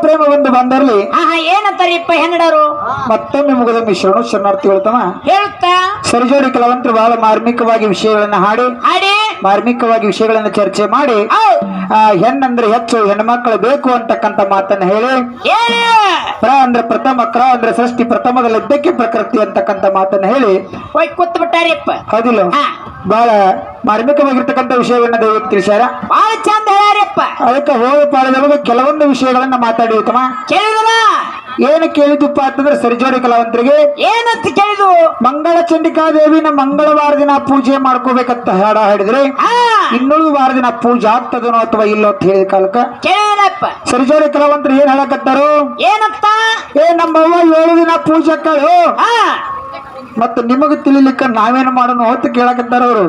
ಪ್ರೇಮ ಒಂದು ಬಂದರ್ಲಿ ಆಹಾ ಏನಂತಾರಿಪ್ಪ ಹೆನ್ನಡರು ಮತ್ತೊಮ್ಮೆ ಮುಗಿದ ಮಿಶ್ರಣ ಶರಣಾರ್ಥಿ ಹೇಳ್ತಾನ ಹೇಳ್ತಾ? ಸರಿಜೋಡಿ ಕೆಲವಂತರು ಬಹಳ ಮಾರ್ಮಿಕವಾಗಿ ವಿಷಯಗಳನ್ನ ಹಾಡಿ. ಹಾಡಿ. ಮಾರ್ಮಿಕವಾಗಿ ವಿಷಯಗಳನ್ನ ಚರ್ಚೆ ಮಾಡಿ ಹೆಣ್ಣಂದ್ರೆ ಹೆಚ್ಚು ಹೆಣ್ಮಕ್ಳು ಬೇಕು ಅಂತಕ್ಕಂಥ ಮಾತನ್ನ ಹೇಳಿ. ಪ್ರ ಅಂದ್ರೆ ಪ್ರಥಮ ಕ್ರ ಅಂದ್ರೆ ಸೃಷ್ಟಿ ಪ್ರಥಮದಲ್ಲಿ ಇದ್ದಕ್ಕೆ ಪ್ರಕೃತಿ ಅಂತಕ್ಕಂಥ ಮಾತನ್ನ ಹೇಳಿ. ಕೂತ್ ಹೌದಿಲ್ಲ? ಬಹಳ ಮಾರ್ಮಿಕವಾಗಿರ್ತಕ್ಕಂಥ ವಿಷಯವನ್ನ ದಯವಿಟ್ಟು ತಿಳಿಸ್ಯಾರ. ಬಹಳ ಚಂದ ಹೇಳ್ಯಾರಿಪ್ಪ. ಅದಕ್ಕೆ ಹೋಗಿ ಪಾಳದೊಳಗೆ ಕೆಲವೊಂದು ವಿಷಯಗಳನ್ನ ಮಾತಾಡಿ ಉತ್ತಮ. ಏನು ಕೇಳಿದಪ್ಪ ಅಂತಂದ್ರೆ ಸರಿಜೋಡಿ ಕಲಾವಂತರಿಗೆ? ಏನಂತ ಕೇಳಿದು ಮಂಗಳ ಚಂಡಿಕಾ ದೇವಿನ ಮಂಗಳವಾರ ದಿನ ಪೂಜೆ ಮಾಡ್ಕೋಬೇಕಂತ ಹಾಡ ಹಾಡಿದ್ರೆ ಹಾ. ಇನ್ನುಳಿದ ವಾರ ದಿನ ಪೂಜೆ ಆಗ್ತದನೋ ಅಥವಾ ಇಲ್ಲೋ ಅಂತ ಹೇಳಿದ ಕಾಲಕ್ಕ? ಸರಿಜೋಡಿ ಕಲಾವಂತರು ಏನ್ ಹೇಳಕತ್ತಾರು? ಏನಂತ? ಏ ನಮ್ಮವ್ವ ಏಳು ದಿನ ಪೂಜೆ ಕಳು ಮತ್ತೆ ನಿಮಗ ತಿಳಿಲಿಕ್ಕ ನಾವೇನು ಮಾಡೋಣ ಅಂತ ಕೇಳಕತ್ತಾರ ಅವರು?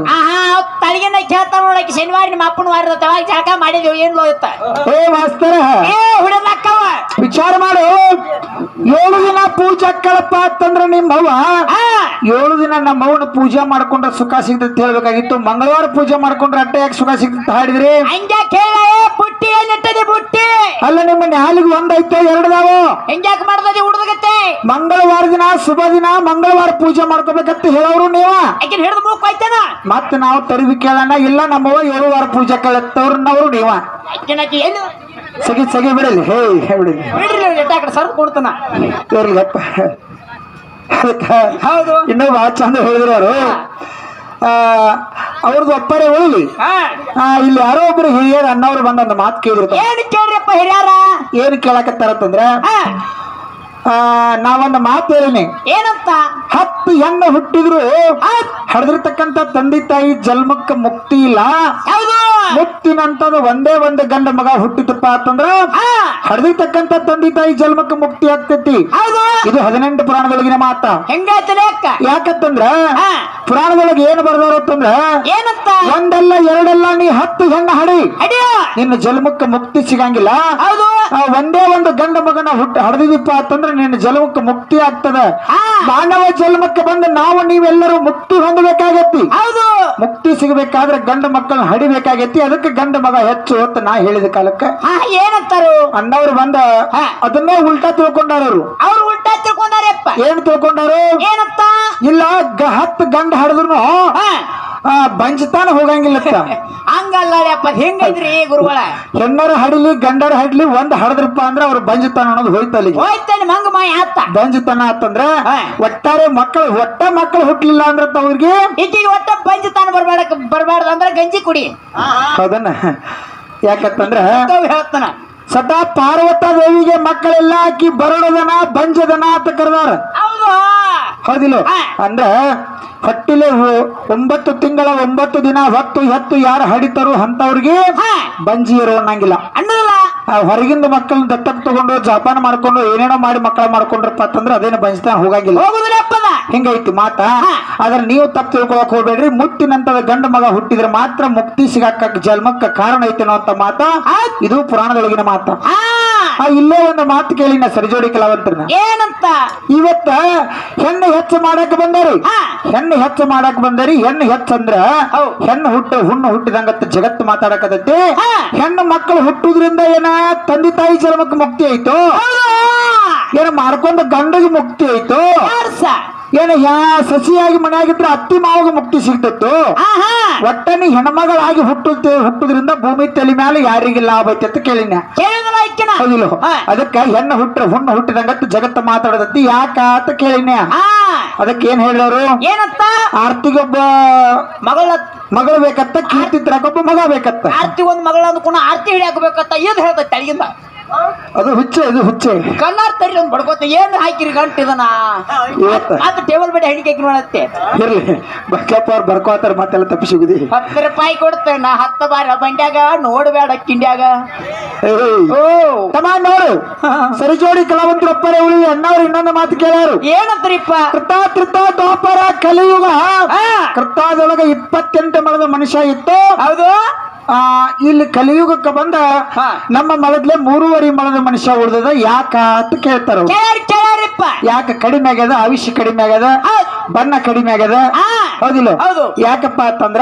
ತಳಗಿನ ಕೇಳ್ತಾರ ನೋಡಕ್ಕೆ ಶನಿವಾರ ನಿಮ್ಮ ಅಪ್ಪನ ವಾರದ ಜಳಕ ಮಾಡಿದೆವು ಏನ್ ಹೋಗುತ್ತ ಏ ಮಾಸ್ತರ. ಏ ಹುಡುಗಕ್ಕವ ವಿಚಾರ ಮಾಡು. ಏಳು ದಿನ ಪೂಜೆ ಕಳಪ ಅಂತಂದ್ರೆ ನಿಮ್ಮವ್ವ ಏಳು ದಿನ ನಮ್ಮ ಅವ್ವನ ಪೂಜೆ ಮಾಡ್ಕೊಂಡ್ರೆ ಸುಖ ಸಿಗ್ತೈತೆ ಹೇಳ್ಬೇಕಾಗಿತ್ತು. ಮಂಗಳವಾರ ಪೂಜೆ ಮಾಡ್ಕೊಂಡ್ರೆ ಅಟ್ಟೆ ಯಾಕೆ ಸುಖ ಸಿಗ್ತೈತೆ ಹಾಡಿದ್ರಿ? ಹಂಗೆ ಕೇಳ ಬುಟ್ಟಿ ಅಲ್ಲ ನಿಮ್ಮ ನ್ಯಾಲಿಗೆ ಒಂದೈತೆ ಎರಡದಾವು. ಹೆಂಗ್ಯಾಕೆ ಮಾಡ್ದದಿ ಹುಡುಗತ್ತೆ ಮಂಗಳವಾರ ದಿನ ಶುಭ ದಿನ ಮಂಗಳವಾರ ಪೂಜೆ ಮಾಡ್ಕೋಬೇಕಂತ ಹೇಳೋರು ನೀವ. ಆಕಿನ ಹಿಡಿದು ಮೂಕ್ ಹೋಯ್ತಾನ? ಮತ್ತೆ ನಾವು ತರಿವಿ ಕೇಳೋಣ. ಇಲ್ಲ ನಮ್ಮವ್ವ ಏಳು ವಾರ ಪೂಜೆ ಕಳೆತ್ತವ್ರನ್ನವರು ನೀವ. ಆಕಿನ ಆಕಿ ಎಲ್ಲಿ ಸಗಿ ಸಗಿ ಬಿಡಲಿ. ಹೇ ಹೇ ಬಿಡಲಿ ಬಿಡ್ರಿ ಎಟ್ಟ ಕಡೆ ಸರ್ದು ಕೊಡ್ತಾನ. ಇರ್ಲಿಪ್ಪ ಹೌದು. ಇನ್ನ ಭಾಳ ಚಂದ ಹೇಳಿದ್ರು ಅವರು. ಅವ್ರದ್ದು ಒಪ್ಪರೆ ಉಳಿಲಿ ಇಲ್ಲಿ ಯಾರೋ ಒಬ್ರು ಹಿರಿಯರ ಅಣ್ಣವ್ರು ಬಂದ ಒಂದು ಮಾತು ಕೇಳಿದ್ರು. ಏನು ಕೇಳ್ರಪ್ಪ ಹಿರಿಯಾರ? ಏನು ಆ, ನಾವೊಂದು ಮಾತು ಹೇಳಿನಿ. ಏನಂತ? ಹತ್ತು ಹೆಣ್ಣು ಹುಟ್ಟಿದ್ರು ಹಡದಿರ್ತಕ್ಕಂತ ತಂದೆ ತಾಯಿ ಜನ್ಮಕ್ಕೆ ಮುಕ್ತಿ ಇಲ್ಲ. ಹೌದು ಮುಕ್ತಿನಂತದ ಒಂದೇ ಒಂದು ಗಂಡ ಮಗ ಹುಟ್ಟಿತಪ್ಪ ಅಂತಂದ್ರ ಹಾ. ಹಡ್ದಿರ್ತಕ್ಕಂಥ ತಂದೆ ತಾಯಿ ಜನ್ಮಕ್ಕೆ ಮುಕ್ತಿ ಆಗ್ತೈತಿ. ಇದು ಹದಿನೆಂಟು ಪುರಾಣದೊಳಗಿನ ಮಾತ. ಹೆಂಗಾಯ್ತದೆ ಯಾಕಂತಂದ್ರ ಪುರಾಣದೊಳಗೆ ಏನು ಬರ್ದಾರ ಅಂತಂದ್ರ ಏನಂತ? ಒಂದಲ್ಲ ಎರಡಲ್ಲ ನೀ ಹತ್ತು ಹೆಣ್ಣು ಹಡಿ. ಅಡಿಯೋ ನಿನ್ನ ಜನ್ಮಕ್ಕೆ ಮುಕ್ತಿ ಸಿಗಂಗಿಲ್ಲ. ಒಂದೇ ಒಂದು ಗಂಡ ಮಗನ ಹುಟ್ಟ ಹಡ್ದಿದಿಪ್ಪ ಅಂತಂದ್ರೆ ನಿನ್ನ ಜನ್ಮಕ್ಕೆ ಮುಕ್ತಿ ಆಗ್ತದ. ಮಾನವ ಜನ್ಮಕ್ಕೆ ಬಂದು ನಾವು ನೀವೆಲ್ಲರೂ ಮುಕ್ತಿ ಹೊಂದಬೇಕಾಗತ್ತಿ ಹೌದು. ಮುಕ್ತಿ ಸಿಗಬೇಕಾದ್ರೆ ಗಂಡ ಮಕ್ಕಳನ್ನ ಹಡಿಬೇಕಾಗೈತಿ. ಅದಕ್ಕೆ ಗಂಡ ಮಗ ಹೆಚ್ಚು ಅಂತ ನಾ ಹೇಳಿದ ಕಾಲಕ್ಕೆ ಏನಂತಾರು? ಅಣ್ಣವ್ರು ಬಂದ. ಅದನ್ನೇ ಉಲ್ಟಾ ತಿಳ್ಕೊಂಡವರು ಅವ್ರು ಉಲ್ಟಾ ತಿಳ್ಕೊಂಡಾರಪ್ಪ. ಏನ್ ತಿಳ್ಕೊಂಡಾರು? ಏನಂತ? ಇಲ್ಲ ಹತ್ತು ಗಂಡ ಹಡಿದ್ರು ಹಾ ಬಂಜತಾನ ಹೋಗಂಗಿಲ್ಲತ್ತ. ಹಂಗಲ್ಲ ಹೆಂಗೈತ್ರಿ ಗುರುಗಳ? ಹೆಣ್ಣರ ಹಡಲಿ ಗಂಡರ ಹಡ್ಲಿ ಒಂದ್ ಹಡದ್ರಪ್ಪ ಅಂದ್ರೆ ಅವ್ರ ಬಂಜತನ ಅನ್ನೋದು ಹೋಯ್ತಲ್ಲಿ. ಹೋಯ್ತಾನೆ ಮಂಗ ಮಾಯ ಆತ. ಬಂಜತನ ಆತಂದ್ರ. ಒಟ್ಟಾರೆ ಮಕ್ಕಳು ಒಟ್ಟ ಮಕ್ಕಳು ಹುಟ್ಲಿಲ್ಲ ಅಂದ್ರ ಅವ್ರಿಗೆ? ಈಕಿಗೆ ಒಟ್ಟ ಬಂಜತಾನ ಬರ್ಬೇಡ ಬರ್ಬಾರ್ದು ಅಂದ್ರೆ ಗಂಜಿ ಕುಡಿ. ಹೌದನ್ನ? ಯಾಕಂತಂದ್ರ ಹೇಳ್ತಾನ? ಸದಾ ಪಾರ್ವತ ದೇವಿಗೆ ಮಕ್ಕಳೆಲ್ಲ ಆಕಿ ಬರಡದನ ಬಂಜದನ ಅಂತ ಕರೆದಾರ. ಹೌದು. ಹೌದಿಲ್ಲ? ಅಂದ್ರೆ ಹೊಟ್ಟಿಲೆ ಹೊ- ಒಂಬತ್ತು ತಿಂಗಳ ಒಂಬತ್ತು ದಿನ ಹೊತ್ತು ಹೆತ್ತು ಯಾರು ಹಡಿತಾರೋ ಅಂತವ್ರಿಗೆ ಬಂಜಿ ಇರೋ ಅನ್ನಂಗಿಲ್ಲ. ಹೊರಗಿಂದ ಮಕ್ಕಳನ್ನ ದತ್ತಕ್ ತಗೊಂಡು ಜಪಾನ ಮಾಡ್ಕೊಂಡು ಏನೇನೋ ಮಾಡಿ ಮಕ್ಕಳ ಮಾಡ್ಕೊಂಡ್ರಪ್ಪ ಅಂತಂದ್ರ ಅದೇನು ಬಂಜತಾನ ಹೋಗಂಗಿಲ್ಲ. ಹಿಂಗೈತಿ ಮಾತ. ಆದ್ರೆ ನೀವು ತಪ್ಪು ತಿಳ್ಕೊಳಕ್ ಹೋಗ್ಬೇಡ್ರಿ. ಮುಟ್ಟಿನಂತದ ಗಂಡ ಮಗ ಹುಟ್ಟಿದ್ರೆ ಮಾತ್ರ ಮುಕ್ತಿ ಸಿಗಾಕ ಜನ್ಮಕ್ಕ ಕಾರಣ ಐತೇನೋ ಅಂತ ಮಾತ? ಇದು ಪುರಾಣದೊಳಗಿನ ಮಾತ. ಹಾ ಆ! ಇಲ್ಲೇ ಒಂದು ಮಾತು ಕೇಳಿ ನಾ ಸರಿಜೋಡಿ ಕಲಾವಂತರನ್ನ ಏನಂತ? ಇವತ್ತ ಹೆಣ್ಣು ಹೆಚ್ಚು ಮಾಡಕ್ ಬಂದಾರಿ. ಹೆಣ್ಣು ಹೆಚ್ಚು ಮಾಡಕ್ ಬಂದರಿ. ಹೆಣ್ಣು ಹೆಚ್ಚಂದ್ರ. ಹೆಣ್ಣು ಹುಟ್ಟ ಹುಣ್ಣು ಹುಟ್ಟಿದಂಗತ್ತ ಜಗತ್ತು ಮಾತಾಡಕತೈತಿ ಹಾ. ಹೆಣ್ಣು ಮಕ್ಕಳು ಹುಟ್ಟುದ್ರಿಂದ ಏನ ತಂದೆ ತಾಯಿ ಚರ್ಮಕ್ಕೆ ಮುಕ್ತಿ ಆಯ್ತು? ಏನ ಮಾಡ್ಕೊಂಡ ಗಂಡಗೆ ಮುಕ್ತಿ ಆಯ್ತು? ಏನ ಯಾ ಸಸಿಯಾಗಿ ಮನೆಯಾಗಿದ್ರೆ ಅತ್ತಿ ಮಾವಾಗ ಮುಕ್ತಿ ಸಿಗ್ತಿತ್ತು? ಒಟ್ಟನಿ ಹೆಣ್ಮಗಳಾಗಿ ಹುಟ್ಟುತ್ತೆ ಹುಟ್ಟುದ್ರಿಂದ ಭೂಮಿ ತಲೆ ಮೇಲೆ ಯಾರಿಗೆ ಲಾಭ ಐತಿ ಅಂತ ಕೇಳಿನ. ಅದಕ್ಕೆ ಹೌದಿಲ್ಲ. ಹೆಣ್ಣು ಹುಟ್ಟ ಹುಣ್ಣು ಹುಟ್ಟಿದಂಗತ್ತು ಜಗತ್ತು ಮಾತಾಡದತ್ತಿ ಯಾಕ ಅಂತ ಕೇಳಿನ. ಅದಕ್ಕೆ ಏನ್ ಹೇಳಿದವರು ಏನಂತ? ಆರ್ತಿಗೊಬ್ಬ ಮಗಳ ಮಗಳು ಬೇಕತ್ತ ಕೀರ್ತಿ ತರಕೊಬ್ಬ ಮಗ ಬೇಕತ್ತ ಆರ್ತಿ ಒಂದ್ ಮಗಳ ಅಂದ್ಕೊಂಡು ಆರ್ತಿ ಹಿಡಿಯಾಕ ಬೇಕತ್ತ ಏನ್ ಹೇಳ್ತೈತೆ ತಳಗಿಂದ ಅದು ಹುಚ್ಚೆ ಅದು ಹುಚ್ಚೆ. ಕಣ್ಣಾರ್ ತರಿ ಒಂದ್ ಬಡ್ಕೋತ. ಏನು ಹಾಕಿರಿ ಗಂಟು ಇದನ್ನ? ಇವತ್ತ. ಮತ್ತೆ ಟೇಬಲ್ ಬೇಡ ಹಾಕಿ ನೋಡತ್ತೆ. ಇರ್ಲಿ. ಬಕ್ಕಪ್ಪ ಅವ್ರು ಬರ್ಕೋತಾರ ಮತ್ತೆಲ್ಲ ತಪ್ಪಿಸಿಗುದಿ ಹತ್ತು ರೂಪಾಯಿ ಕೊಡ್ತೇನೆ ನಾ ಹತ್ತು ಬಾರಿ ಬಂಡ್ಯಾಗ ನೋಡ್ಬೇಡ ಕಿಂಡ್ಯಾಗ ಓ. ತಮ್ಮ ನೋಡು. ಸರಿ ಜೋಡಿ ಒಪ್ಪರೆ ಉಳಿ ಅಣ್ಣವ್ರು ಇನ್ನೊಂದು ಮಾತು ಕೇಳಾರು ಏನಂತರಿಪ್ಪ? ಕೃತ ಕೃತ ದ್ವಾಪರ ಕಲಿಯುಗ. ಕೃತಾದೊಳಗ ಇಪ್ಪತ್ತೆಂಟು ಮಳದ ಮನುಷ್ಯ ಇತ್ತು. ಹೌದು. ಇಲ್ಲಿ ಕಲಿಯುಗಕ್ಕೆ ಬಂದ ನಮ್ಮ ಮಲದ್ಲೆ ಮೂರುವರೆ ಮಲದ ಮನುಷ್ಯ ಉಳ್ದದ. ಯಾಕ ಅಂತ ಕೇಳ್ತಾರ ಯಾಕ ಕಡಿಮೆ ಆಗ್ಯದ? ಆಯುಷ್ಯ ಕಡಿಮೆ ಆಗ್ಯದ? ಬಣ್ಣ ಕಡಿಮೆ ಆಗ್ಯದ? ಹೌದಿಲ್ಲ? ಹೌದು. ಯಾಕಪ್ಪ ಅಂತಂದ್ರ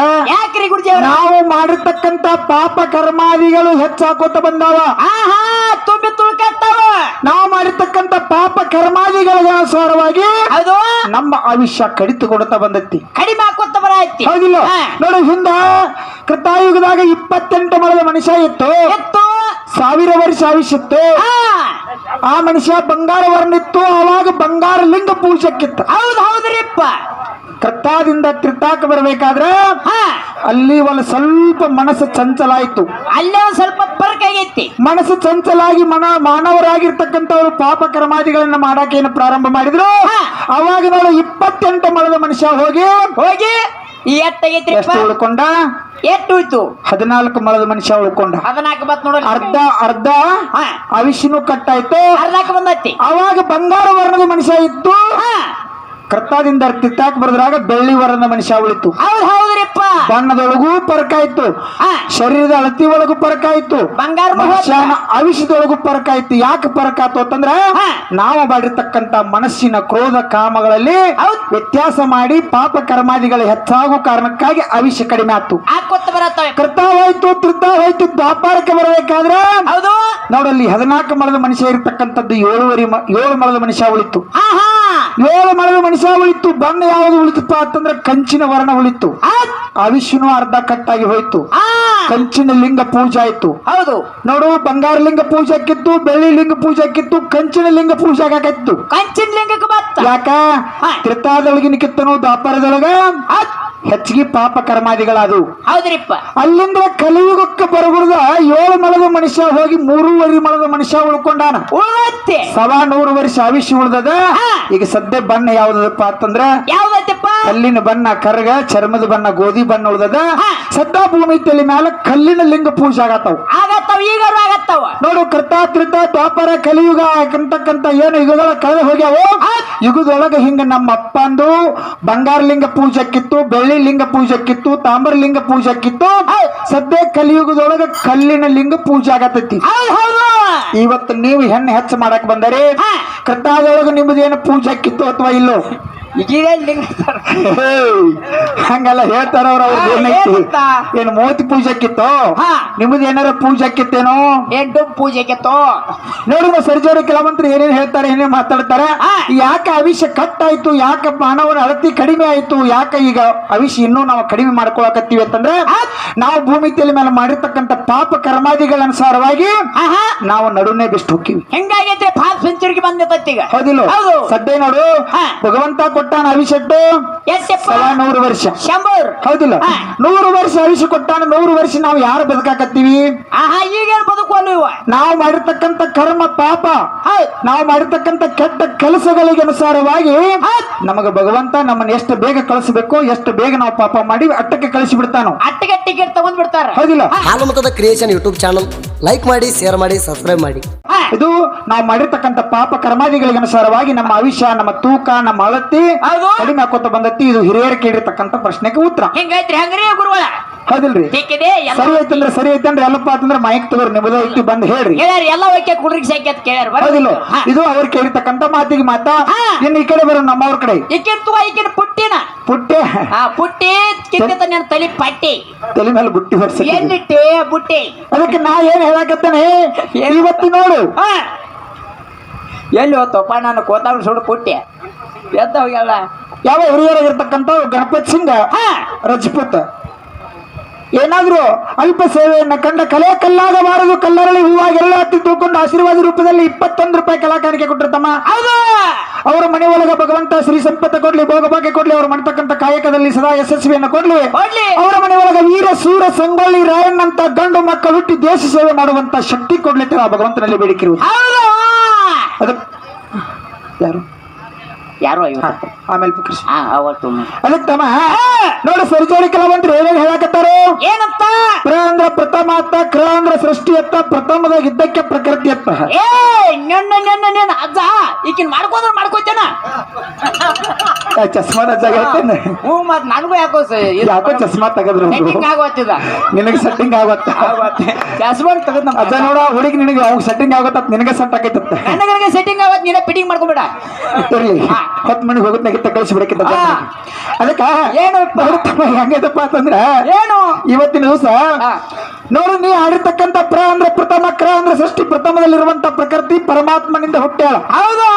ನಾವು ಮಾಡಿರ್ತಕ್ಕಂತ ಪಾಪ ಕರ್ಮಾದಿಗಳು ಹೆಚ್ಚಾಕೋತ ಬಂದಾವ. ಆಹಾ ತುಂಬಿ ತುಳ್ಕತ್ತಾವ ನಾವು ಮಾಡಿರ್ತಕ್ಕಂತ ಪಾಪ ಕರ್ಮಾದಿಗಳಿಗೆ ಅನುಸಾರವಾಗಿ ಅದು ನಮ್ಮ ಆಯುಷ್ಯ ಕಡಿತುಕೊಡ್ತಾ ಬಂದೈತಿ. ಕಡಿಮೆ ಹಾಕೋತ ಬರೈತಿ. ಹೌದಿಲ್ಲ? ನೋಡಿ ಹಿಂದ ಕೃತಾಯುಗದಾಗ ಇಪ್ಪತ್ತೆಂಟು ಮರದ ಮನುಷ್ಯ ಇತ್ತು. ಎತ್ತು ಸಾವಿರ ವರ್ಷ ಆಯುಷ್ಯತ್ತು? ಆ ಮನುಷ್ಯ ಬಂಗಾರ ವರ್ಣಿತ್ತು ಅವಾಗ ಬಂಗಾರ ಲಿಂಗ ಪೂಜಕ್ಕಿತ್ತು ಹೌದು ಹೌದ್ರಿಪ್ಪ. ಕರ್ತಾದಿಂದ ತ್ರಿತಾಕ ಬರಬೇಕಾದ್ರೆ ಅಲ್ಲಿ ಒಂದು ಸ್ವಲ್ಪ ಮನಸ್ಸು ಚಂಚಲ ಆಯ್ತು ಅಲ್ಲೇ ಒಂದ್ ಸ್ವಲ್ಪ ಪರ್ಕ್ ಆಗೈತಿ. ಮನಸ್ಸು ಚಂಚಲಾಗಿ ಮನ ಮಾನವರಾಗಿರ್ತಕ್ಕಂಥವ್ರು ಪಾಪ ಕರ್ಮಾದಿಗಳನ್ನ ಮಾಡಕ್ಕೆ ಏನು ಪ್ರಾರಂಭ ಮಾಡಿದ್ರು? ಹಾ. ಅವಾಗ ನಾವು ಇಪ್ಪತ್ತೆಂಟು ಮಳದ ಮನುಷ್ಯ ಹೋಗಿ ಹೋಗಿ ಉಳ್ಕೊಂಡ? ಎಷ್ಟು ಉಯ್ತು ಹದಿನಾಲ್ಕು ಮಳದ ಮನುಷ್ಯ ಉಳ್ಕೊಂಡ. ಹದಿನಾಲ್ಕು ಬತ್ ನೋಡ ಅರ್ಧ ಅರ್ಧ ಹಾ. ಅವಿಷಿನೂ ಕಟ್ಟಾಯ್ತು. ಅರ್ಧಕ್ಕೆ ಬಂದೈತಿ. ಅವಾಗ ಬಂಗಾರ ವರ್ಣದ ಮನುಷ್ಯ ಇತ್ತು ಹಾ. ಕರ್ತಾದಿಂದ ತಿತ್ತಾಕ್ ಬರದ್ರಾಗ ಬೆಳ್ಳಿ ವರ್ಣದ ಮನುಷ್ಯ ಉಳಿತು. ಹೌದ್ ಹೌದ್ರಿಪ್ಪ. ಬಣ್ಣದೊಳಗೂ ಪರಕಾಯ್ತು ಆ ಶರೀರದ ಅಳತಿ ಒಳಗೂ ಪರಕಾಯ್ತು ಬಂಗಾರ ಮನುಷ್ಯನ ಅವಿಷದೊಳಗೂ ಪರಕಾಯ್ತು ಯಾಕೆ ಪರಕಾತು ಅಂತಂದ್ರ. ನಾವು ಮಾಡಿರ್ತಕ್ಕಂತ ಮನಸ್ಸಿನ ಕ್ರೋಧ ಕಾಮಗಳಲ್ಲಿ. ವ್ಯತ್ಯಾಸ ಮಾಡಿ ಪಾಪ ಕರ್ಮಾದಿಗಳು ಹೆಚ್ಚಾಗುವ ಕಾರಣಕ್ಕಾಗಿ ಅವಿಷ ಕಡಿಮೆ ಆಯ್ತು ಕೃತ ಹೋಯ್ತು ತೃತ ಹೋಯ್ತು ವ್ಯಾಪಾರಕ್ಕೆ ಬರಬೇಕಾದ್ರೆ ನೋಡಲ್ಲಿ ಹದಿನಾಲ್ಕು ಮಳದ ಮನುಷ್ಯ ಇರತಕ್ಕಂಥದ್ದು ಏಳುವರಿ ಏಳು ಮಳದ ಮನುಷ್ಯ ಉಳಿತು. ಏಳು ಮಳದ ಮನುಷ್ಯ ಉಳಿತು ಬಣ್ಣ ಯಾವುದು ಉಳಿತಪ್ಪ ಅಂತಂದ್ರೆ ಕಂಚಿನ ವರ್ಣ ಉಳಿತು. ಆ? ಅವಿಷ್ಣು ಅರ್ಧ ಕಟ್ಟಾಗಿ ಹೋಯ್ತು. ಕಂಚಿನ ಲಿಂಗ ಪೂಜೆ ಆಯ್ತು. ಹೌದು. ನೋಡು ಬಂಗಾರ ಲಿಂಗ ಪೂಜೆ ಆಕಿತ್ತು ಬೆಳ್ಳಿ ಲಿಂಗ ಪೂಜೆ ಆಕಿತ್ತು ಕಂಚಿನ ಲಿಂಗ ಪೂಜೆ ಆಗಾಕಿತ್ತು ಕಂಚಿನ ಲಿಂಗಕ್ಕೆ ಬತ್ತ? ಯಾಕ. ತ್ರಿತಾದೊಳಗಿನ ಕಿತ್ತನು ದಾಪಾರದೊಳಗ. ಹೆಚ್ಚಿಗೆ ಪಾಪ ಕರ್ಮಾದಿಗಳಾದವು. ಹೌದ್ರಿಪ್ಪ. ಅಲ್ಲಿಂದ ಕಲಿಯುಗಕ್ಕೆ ಬರಗುಡ್ದ ಏಳು ಮಳದ ಮನುಷ್ಯ ಹೋಗಿ ಮೂರುವರೆ ಮಳದ ಮನುಷ್ಯ ಉಳ್ಕೊಂಡಾನ. ಸವಾ ನೂರು ವರ್ಷ ಆವಿಷ್ಯ ಉಳ್ದದ. ಈಗ ಸದ್ಯ ಬಣ್ಣ ಯಾವ್ದಪ್ಪ ಅಂತಂದ್ರ ಯಾವ್ದೈತಪ್ಪ ಕಲ್ಲಿನ ಬಣ್ಣ ಕರ್ಗ ಚರ್ಮದ ಬಣ್ಣ ಗೋಧಿ ಬಣ್ಣ ಉಳ್ದದ. ಸದ್ದಾ ಭೂಮಿ ತಲೆ ಮ್ಯಾಲ ಕಲ್ಲಿನ ಲಿಂಗ ಪೂಜೆ ಆಗತ್ತಾವ. ಆಗತ್ತಾವ. ಈಗಾರು ಆಗತ್ತಾವ ನೋಡು ಕರ್ತ ತ್ರಿತ ದ್ವಾಪರ ಕಲಿಯುಗ ಅಂತಕ್ಕಂತ ಏನು ಯುಗದೊಳಗ ಕಳೆದು ಹೋಗ್ಯಾವು? ಯುಗದೊಳಗ ಹಿಂಗ ನಮ್ಮ ಅಪ್ಪಂದು ಬಂಗಾರ ಲಿಂಗ ಪೂಜಕ್ಕಿತ್ತು ಬೆಳ್ಳಿ ಲಿಂಗ ಪೂಜಕ್ಕಿತ್ತು ತಾಮ್ರ ಲಿಂಗ ಪೂಜಕ್ಕಿತ್ತು. ಸದ್ಯ ಕಲಿಯುಗದೊಳಗ ಕಲ್ಲಿನ ಲಿಂಗ ಪೂಜೆ ಆಗತೈತಿ. ಇವತ್ತು ನೀವು ಹೆಣ್ಣು ಹೆಚ್ಚು ಮಾಡಕ್ ಬಂದರೆ ಕೃತಾದೊಳಗೆ ಕೃತಾದೊಳಗ ನಿಮ್ದು ಏನು ಪೂಜಕ್ಕಿತ್ತು ಅಥವಾ ಇಲ್ಲೋ? ಈಗೇ ಲಿಂಗ ಹೇಯ್, ಹಂಗಲ್ಲ ಹೇಳ್ತಾರ ಅವ್ರ ಅವ್ರ ಏನ್ ಏನೈತಿ ಏನಂತ? ಏನು ಮೋತಿ ಪೂಜಕ್ಕಿತ್ತು ಹಾ. ನಿಮ್ದು ಏನಾರ ಪೂಜಕ್ಕಿತ್ತೇನೋ ಎಂಟು ಪೂಜೆ ನೋಡಿ ಸರ್ಜರಿ ಕೆಲವಂತರು ಏನೇನ್ ಹೇಳ್ತಾರೆ ಏನೇನ್ ಮಾತಾಡ್ತಾರೆ. ಯಾಕೆ ಅವಿಷ ಆಯ್ತು ಯಾಕೆ ಮಾನವನ ಅಳತಿ ಕಡಿಮೆ ಆಯ್ತು ಯಾಕೆ ಈಗ ಅವಿಷ ಇನ್ನೂ ನಾವು ಕಡಿಮೆ ಮಾಡ್ಕೊಳಕತ್ತೀವಿ ಅಂತಂದ್ರೆ ನಾವು ಭೂಮಿ ತಲೆ ಮೇಲೆ ಮಾಡಿರ್ತಕ್ಕಂಥ ಪಾಪ ಕರ್ಮಾದಿಗಳ ಅನುಸಾರವಾಗಿ ನಾವು ನಡುನೆ ಬೆಸ್ಟ್ ಹೋಗ್ತೀವಿ. ಹೆಂಗಾಗೈತೆ? ಸೆಂಚುರಿಗೆ ಬಂದೈತಿ ಈಗ. ಹೌದಿಲ್ಲ ಹೌದು. ಸದ್ಯ ನೋಡು ಭಗವಂತ ಭಗವಂತ ಕೊಟ್ಟಾನ ಸವಾ ನೂರು ವರ್ಷ. ಹೌದಿಲ್ಲ. ನೂರು ವರ್ಷ ಅವಿಷ ಕೊಟ್ಟಾನ ನೂರು ವರ್ಷ ನಾವು ಯಾರು ಬದುಕಾಕತ್ತೀವಿ? ಈಗೇನ್ ನಾವು ಮಾಡಿರ್ತಕ್ಕಂಥ ಕರ್ಮ ಪಾಪ. ನಾವು ಮಾಡಿರ್ತಕ್ಕಂಥ ಕೆಟ್ಟ ಕೆಲಸಗಳಿಗೆ ಅನುಸಾರವಾಗಿ ನಮಗ ಭಗವಂತ ನಮ್ಮನ್ನ ಎಷ್ಟು ಬೇಗ ಕಳಿಸಬೇಕು ಎಷ್ಟು ಬೇಗ ನಾವು ಪಾಪ ಮಾಡಿ ಅಟ್ಟಕ್ಕೆ ಕಳಿಸಿ ಬಿಡ್ತಾನೋ ಅಟ್ಟಿಗೆ ಟಿಕೆಟ್ ತಗೊಂಡ್ ಬಿಡ್ತಾರ ಹೌದಿಲ್ಲ ಹಾಲುಮತದ ಕ್ರಿಯೇಷನ್ ಯೂಟ್ಯೂಬ್ ಚಾನಲ್ ಲೈಕ್ ಮಾಡಿ ಶೇರ್ ಮಾಡಿ ಸಬ್ಸ್ಕ್ರೈಬ್ ಮಾಡಿ. ಇದು ನಾವು ಮಾಡಿರ್ತಕ್ಕಂಥ ಪಾಪ ಕರ್ಮಾದಿಗಳಿಗೆ ಅನುಸಾರವಾಗಿ ನಮ್ಮ ಆಯುಷ್ಯ ನಮ್ಮ ತೂಕ ನಮ್ಮ ಅಳತಿ ಹೌದು. ಕಡಿಮೆ ಹಾಕೋತ ಬಂದತ್ತಿ ಇದು ಹಿರಿಯರ್ ಕೇಳಿರ್ತಕ್ಕಂಥ ಪ್ರಶ್ನೆಗೆ ಉತ್ತರ. ಹಿಂಗೈತ್ರಿ? ಹಂಗ್ರಿ ಗುರುಗಳ? ಹೌದಿಲ್ರಿ? ಎಲ್ಲ ಸರಿ ಐತಂದ್ರೆ ಸರಿ ಐತಂದ್ರೆ ಎಲ್ಲಪ್ಪ ಅಂತಂದ್ರೆ ಮೈಕ್ ತಗೋರಿ ನಿಮ್ಮದೇ ಐತಿ ಬಂದ್ ಹೇಳ್ರಿ. ಹೇಳ್ಯಾರ ಎಲ್ಲ ಓಕೆ ಕುಡ್ರಿಗೆ ಸಾಕಿ ಅಂತ ಕೇಳ್ಯಾರ ಹೌದಿಲ್ಲ. ಇದು ಅವ್ರು ಕೇಳಿರ್ತಕ್ಕಂತ ಮಾತಿಗೆ ಮಾತ ಹಾ. ಇನ್ನು ಈ ಕಡೆ ಬರೋ ನಮ್ಮವ್ರ ಕಡೆ. ಈಕಿನ ತಗೋ ಈಕಿನ ಪುಟ್ಟಿನ. ಪುಟ್ಟೆ? ಆ ಪುಟ್ಟಿ ಕಿತ್ತ ನನ್ನ ತಲೆ ಪಟ್ಟಿ. ತಲೆ ಮೇಲೆ ಬುಟ್ಟಿ ಎಲ್ಲಿಟ್ಟೆ ಬುಟ್ಟಿ? ಅದಕ್ಕೆ ನಾ ಏನ್ ಹೇಳಕತ್ತೇನೆ? ಇವತ್ತು ನೋಡು. ಹಾ. ಎಲ್ಲಿ ಹೋತಪ್ಪ ನಾನು ಕೋತಾವಳಿ ಸುಡು ಪುಟ್ಟಿ. ಎದ್ದ ಹೋಗ್ಯಾಳ? ಯಾವ ಹಿರಿಯರಾಗಿರ್ತಕ್ಕಂಥ ಗಣಪತ್ ಸಿಂಗ್ ಹಾ. ರಜಪೂತ್. ಏನಾದ್ರು ಅಲ್ಪ ಸೇವೆಯನ್ನ ಕಂಡ ಕಲೆ ಕಲ್ಲಾಗಬಾರದು ಕಲ್ಲರಳಿ ಹೂವಾಗಿ ಹತ್ತಿ ತಿಳ್ಕೊಂಡು ಆಶೀರ್ವಾದ ರೂಪದಲ್ಲಿ ಇಪ್ಪತ್ತೊಂದು ರೂಪಾಯಿ ಕಲಾಕಾರಿಕೆ ಕೊಟ್ಟಿರ್ತಮ್ಮ ಅವರ ಮನೆ ಒಳಗ ಭಗವಂತ ಶ್ರೀ ಸಂಪತ್ತ ಕೊಡ್ಲಿ ಭೋಗಭಾಗ್ಯ ಕೊಡ್ಲಿ ಅವ್ರು ಮಾಡ್ತಕ್ಕಂಥ ಕಾಯಕದಲ್ಲಿ ಸದಾ ಯಶಸ್ವಿಯನ್ನು ಕೊಡ್ಲಿ. ಅವರ ಮನೆ ಒಳಗ ವೀರ ಸೂರ ಸಂಗೊಳ್ಳಿ ರಾಯಣ್ಣಂತ ಗಂಡು ಮಕ್ಕಳು ಹುಟ್ಟಿ ದೇಶ ಸೇವೆ ಮಾಡುವಂತ ಶಕ್ತಿ ಕೊಡ್ಲಿ ಆ ಭಗವಂತನಲ್ಲಿ ಬೇಡಿಕೆ ಯಾರು? ಯಾರು ಐವತ್ತು? ಆಮೇಲೆ ಹಾ ಅವತ್ತು ಅದಕ್ಕೆ ತಮ್ಮ ನೋಡು ಸರ್ಜೋಡಿ ಕೆಲವಂತರು ಏನೇನು ಹೇಳಕತ್ತಾರು? ಏನಂತ? ಪ್ರ ಅಂದ್ರ ಪ್ರಥಮ ಅತ್ತ ಕ್ರ ಅಂದ್ರ ಸೃಷ್ಟಿ ಅತ್ತ ಪ್ರಥಮದಾಗ ಇದ್ದಕ್ಕೆ ಪ್ರಕೃತಿ ಅತ್ತ ಏ ನೆನ್ನ ನೆನ್ನ ನೆನ್ನ ಅಜ್ಜ ಈಕಿನ್ ಮಾಡ್ಕೋದ್ರ ಮಾಡ್ಕೋತೇನ. ಚಸ್ಮಾದ ಜಗತ್ತೇನೆ ಹ್ಞೂ ಮತ್ ನನಗೂ ಯಾಕೋ ಸ- ಇದು ಯಾಕೋ ಚಸ್ಮಾ ತೆಗದ್ರು ಆಗೋತ್ತಿದ. ನಿನಗೆ ಸೆಟ್ಟಿಂಗ್ ಆಗತ್ತ? ಚಸ್ಮನ್ ತೆಗೆದ್ ನಮ್ಮ ಅಜ್ಜ ನೋಡ ಹುಡುಗಿ ನಿನಗೆ ಅವ್ಗ ಸೆಟ್ಟಿಂಗ್ ಆಗತ್ತ ನಿನಗೆ ಸೆಟ್ ಆಕೈತತ್ತ ನನಗೆ ಸೆಟ್ಟಿಂಗ್ ಆಗತ್ ನೀನೇ ಫಿಟ್ಟಿಂಗ್ ಮಾಡ್ಕೊಬೇಡ. ಇರ್ಲಿ ಹಾ. ಹತ್ತು ಹೋಗುತ್ತೆ ಹೋಗುತ್ತ ಕಳಿಸಿ ಬಿಡಕ್ಕೆ ಅದಕ್ಕೆ ಏನು? ಹೆಂಗೈತಪ್ಪ ಅಂತಂದ್ರ ಏನು? ಇವತ್ತಿನ ದಿವಸ ನೋಡಿ ನೀ ಆಡಿರ್ತಕ್ಕಂಥ ಪ್ರ ಅಂದ್ರೆ ಪ್ರಥಮ ಕ್ರ ಅಂದ್ರೆ ಸೃಷ್ಟಿ ಪ್ರಥಮದಲ್ಲಿರುವಂತ ಪ್ರಕೃತಿ ಪರಮಾತ್ಮನಿಂದ ಹುಟ್ಟ್ಯಾಳ. ಹೌದು.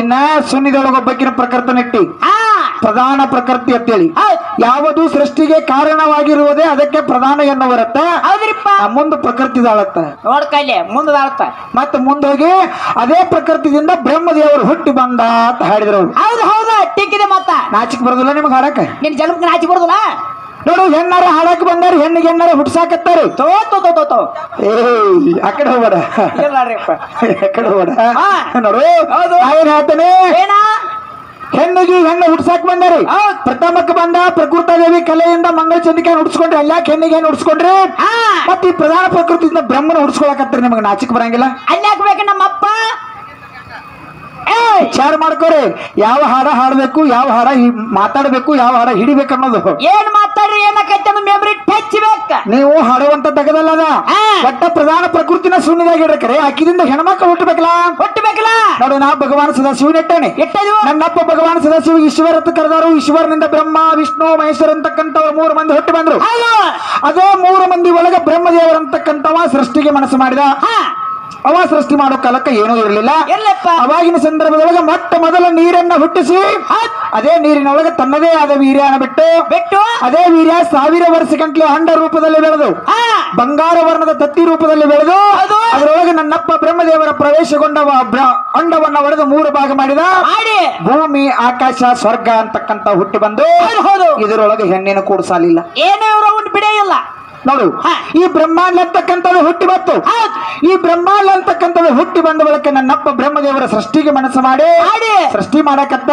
ಇನ್ನ ಸುನ್ನಿದೊಳಗೊಬ್ಬಕ್ಕಿನ ಪ್ರಕೃತಿ ನೆಟ್ಟಿ ಪ್ರಧಾನ ಪ್ರಕೃತಿ ಅಂತೇಳಿ. ಹೇಳಿ ಯಾವುದು ಸೃಷ್ಟಿಗೆ ಕಾರಣವಾಗಿರುವುದೇ ಅದಕ್ಕೆ ಪ್ರಧಾನ ಎನ್ನುವರತ್ತ. ಮುಂದೆ ಪ್ರಕೃತಿ ದಾಳತ್ತ. ನೋಡ್ಕೈಲೆ ನೋಡ್ಕಲ್ಲಿ ಮುಂದದಾಳತ್ತ ಮತ್ತೆ ಮುಂದೋಗಿ ಅದೇ ಪ್ರಕೃತಿದಿಂದ ಬ್ರಹ್ಮದೇವರು ಹುಟ್ಟಿ ಬಂದ ಅಂತ ಹಾಡಿದ್ರು ಅವ್ರು ಹೌದು ಹೌದು ಟಿಕ್ಕಿದೆ ಮತ್ತ. ನಾಚಿಕ್ ಬರೋದಿಲ್ಲ ನಿಮ್ಗೆ ಹಾಡಕ ನಿನ್ ಜನ್ಮಕ್ಕೆ ನಾಚಿ ಬರುದಿಲ್ಲ? ನೋಡು ಹೆಣ್ಣಾರ ಹಾಡಕ್ ಬಂದಾರ ಹೆಣ್ಣಿಗೆ ಹೆಣ್ಣಾರ ಹುಟ್ಸಾಕತ್ತಾರ ತೋ ತೋ ತೋ ತೋ ತೋ. ಏಯ್ ಆ ಕಡೆ ಹೋಗ್ಬೇಡ. ಇಲ್ಲಾಡ್ರಿಪ್ಪ ಆ ಕಡೆ ಹೋಗ್ಬೇಡ. ಹಾ. ನೋಡು ಹೌದು. ಏನ್ ಹೇಳ್ತೇನೆ? ಏನ? ಹೆಣ್ಣಿಗೆ ಹೆಣ್ಣು ಹುಡ್ಸಾಕ್ ಬಂದಾರಿ. ಹೌದ್. ಪ್ರಥಮಕ್ಕೆ ಬಂದ ಪ್ರಕೃತ ದೇವಿ ಕಲೆಯಿಂದ ಮಂಗಳ ಚಂದಿಕೆಯನ್ನು ಹುಡ್ಸ್ಕೊಂಡ್ರಿ ಅಲ್ಯಾಕೆ ಹೆಣ್ಣಿಗೆ ಹೆಣ್ಣು ಹುಡ್ಸ್ಕೊಂಡ್ರಿ ಹಾ. ಮತ್ತೆ ಈ ಪ್ರಧಾನ ಪ್ರಕೃತಿಯಿಂದ ಬ್ರಹ್ಮನ ಹುಡ್ಸ್ಕೊಳಕತ್ತೀರಿ ನಿಮಗೆ ನಾಚಿಕ್ ಬರಂಗಿಲ್ಲ? ಅಲ್ಲಿ ಹಾಕ್ಬೇಕು ನಮ್ಮಪ್ಪ? ಏ ವಿಚಾರ ಮಾಡ್ಕೋರಿ. ಯಾವ ಹಾಡ ಹಾಡಬೇಕು ಯಾವ ಹಾಡ ಮಾತಾಡಬೇಕು ಯಾವ ಹಾಡ ಹಿಡಿಬೇಕು ಅನ್ನೋದು. ಏನ್ ಮಾತಾಡ್ರಿ ಬೇಕ ನೀವು ಹಾಡುವಂತ ತಗದಲ್ಲ ಅದ ಹಾ. ಒಟ್ಟ ಪ್ರಧಾನ ಪ್ರಕೃತಿನ ಶೂನ್ಯದಾಗಿಡ್ರಕರೆ ಆಕಿದಿಂದ ಹೆಣ್ಮಕ್ಳು ಹುಟ್ಟಬೇಕಲ್ಲ? ಹುಟ್ಟಬೇಕಲ್ಲ? ನೋಡು ನಾ ಭಗವಾನ್ ಸದಾಶಿವ ನೆಟ್ಟೇನೆ ನನ್ನಪ್ಪ ಭಗವಾನ್ ಸದಾಶಿವ ಈಶ್ವರ ಅಂತ ಕರೆದಾರು ಈಶ್ವರನಿಂದ ಬ್ರಹ್ಮ ವಿಷ್ಣು ಮಹೇಶ್ವರ ಅಂತಕ್ಕಂಥವ್ರು ಮೂರು ಮಂದಿ ಹುಟ್ಟು ಬಂದ್ರು. ಅದೇ ಮೂರು ಮಂದಿ ಒಳಗೆ ಬ್ರಹ್ಮದೇವರಂತಕ್ಕಂಥವ ಸೃಷ್ಟಿಗೆ ಮನಸ್ಸು ಮಾಡಿದ. ಅವ ಸೃಷ್ಟಿ ಮಾಡೋ ಕಾಲಕ್ಕೆ ಏನೂ ಇರಲಿಲ್ಲ. ಎಲ್ಲಪ್ಪ ಅವಾಗಿನ ಸಂದರ್ಭದೊಳಗೆ ಮೊಟ್ಟ ಮೊದಲ ನೀರನ್ನ ಹುಟ್ಟಿಸಿ ಅದೇ ನೀರಿನೊಳಗೆ ತನ್ನದೇ ಆದ ವೀರ್ಯನ ಬಿಟ್ಟು ಬಿಟ್ಟು. ಅದೇ ವೀರ್ಯ ಸಾವಿರ ವರ್ಷ ಗಂಟ್ಲೆ ಅಂಡ ರೂಪದಲ್ಲಿ ಬೆಳೆದು ಬಂಗಾರ ವರ್ಣದ ತತ್ತಿ ರೂಪದಲ್ಲಿ ಬೆಳೆದು. ಅದರೊಳಗೆ ನನ್ನಪ್ಪ ಬ್ರಹ್ಮದೇವರ ಪ್ರವೇಶಗೊಂಡ ಅಂಡವನ್ನ ಒಡೆದು ಮೂರು ಭಾಗ ಮಾಡಿದ ಮಾಡಿ. ಭೂಮಿ ಆಕಾಶ ಸ್ವರ್ಗ ಅಂತಕ್ಕಂತ ಹುಟ್ಟಿ ಬಂದು ಇದರೊಳಗೆ ಹೆಣ್ಣಿನ ಕೂಡ ಸಾಲಿಲ್ಲ. ಏನೇ ಉಂಟು ಬಿಡೇ ಇಲ್ಲ. ನೋಡು. ಈ ಬ್ರಹ್ಮಾಂಡ ಅಂತಕ್ಕಂಥದ್ದು ಹುಟ್ಟಿ ಬಂತು. ಈ ಬ್ರಹ್ಮಾಂಡ ಅಂತಕ್ಕಂಥದ್ದು ಹುಟ್ಟಿ ಬಂದ ಬಳಿಕ ನನ್ನಪ್ಪ ಬ್ರಹ್ಮದೇವರ ಸೃಷ್ಟಿಗೆ ಮನಸ್ಸು ಮಾಡಿ. ಸೃಷ್ಟಿ ಮಾಡಕತ್ತ.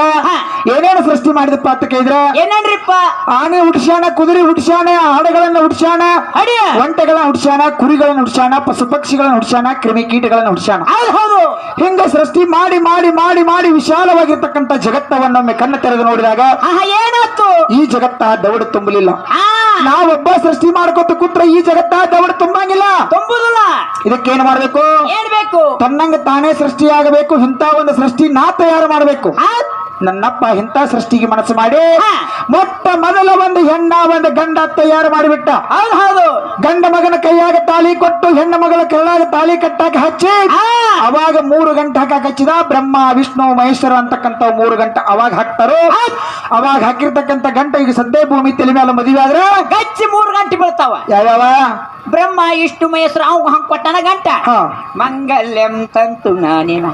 ಏನೇನು ಸೃಷ್ಟಿ ಮಾಡಿದಪ್ಪ ಅಂತ ಕೇಳಿದ್ರ? ಏನೇನ್ರಿಪ್ಪ? ಆನೆ ಹುಡ್ಸ್ಯಾಣ ಕುದುರೆ ಹುಡ್ಸಾಣ ಆಡುಗಳನ್ನ ಹುಡ್ಸ್ಯಾಣ ಅಡಿ. ಒಂಟೆಗಳನ್ನ ಹುಡ್ಸ್ಯಾಣ ಕುರಿಗಳನ್ನ ಹುಡ್ಸ್ಯಾಣ ಪಶು ಪಕ್ಷಿಗಳನ್ನ ಹುಡ್ಸ್ಯಾಣ ಕ್ರಿಮಿ ಕೀಟಗಳನ್ನ ಹುಡ್ಸ್ಯಾಣ ಹೌದು ಹೌದು. ಹಿಂಗ ಸೃಷ್ಟಿ ಮಾಡಿ ಮಾಡಿ ಮಾಡಿ ಮಾಡಿ ವಿಶಾಲವಾಗಿರ್ತಕ್ಕಂಥ ಜಗತ್ತವನ್ನೊಮ್ಮೆ ಕಣ್ಣು ತೆರೆದು ನೋಡಿದಾಗ ಏನಾಯ್ತು? ಈ ಜಗತ್ತ ದೌಡ ತುಂಬಲಿಲ್ಲ. ನಾವೊಬ್ಬ ಸೃಷ್ಟಿ ಮಾಡ್ಕೊತ ಕೂತ್ರೆ ಈ ಜಗತ್ತ ದವಡು ತುಂಬಂಗಿಲ್ಲ. ತುಂಬುದಿಲ್ಲ. ಇದಕ್ಕೇನ್ ಮಾಡ್ಬೇಕು? ಏನ್ ಬೇಕು? ತನ್ನಂಗ ತಾನೇ ಸೃಷ್ಟಿಯಾಗಬೇಕು ಇಂತ ಒಂದು ಸೃಷ್ಟಿ ನಾ ತಯಾರು ಮಾಡ್ಬೇಕು. ನನ್ನಪ್ಪ ಇಂಥ ಸೃಷ್ಟಿಗೆ ಮನಸ್ಸು ಮಾಡಿ. ಮೊಟ್ಟ ಮೊದಲ ಒಂದು ಹೆಣ್ಣ ಒಂದು ಗಂಡ ತಯಾರು ಮಾಡಿಬಿಟ್ಟ. ಹೌದು ಹೌದು. ಗಂಡ ಮಗನ ಕೈಯಾಗ ತಾಳಿ ಕೊಟ್ಟು ಹೆಣ್ಣ ಮಗಳ ಕೈಯಾಗ ತಾಳಿ ಕಟ್ಟಾಕ ಹಚ್ಚಿ. ಅವಾಗ ಮೂರು ಗಂಟೆ ಹಾಕಾಕ ಹಚ್ಚಿದ ಬ್ರಹ್ಮ ವಿಷ್ಣು ಮಹೇಶ್ವರ ಅಂತಕ್ಕಂಥ ಮೂರು ಗಂಟೆ ಅವಾಗ ಹಾಕ್ತಾರೋ? ಅವಾಗ ಹಾಕಿರ್ತಕ್ಕಂಥ ಗಂಟೆ ಈಗ ಸದ್ದೇ ಭೂಮಿ ತಲೆ ಮೇಲೆ ಮದುವೆ ಆದ್ರೆ? ಗಚ್ಚಿ ಮೂರು ಗಂಟೆ ಬೀಳ್ತಾವ. ಯಾವ್ಯಾವ? ಬ್ರಹ್ಮ ಇಷ್ಟು ಮಹೇಶ್ವರ ಅವ್ ಹಂಗ್ ಕೊಟ್ಟನ ಗಂಟ? ಮಂಗಲ್ಯಂ ತಂತು ನಾನೇನ.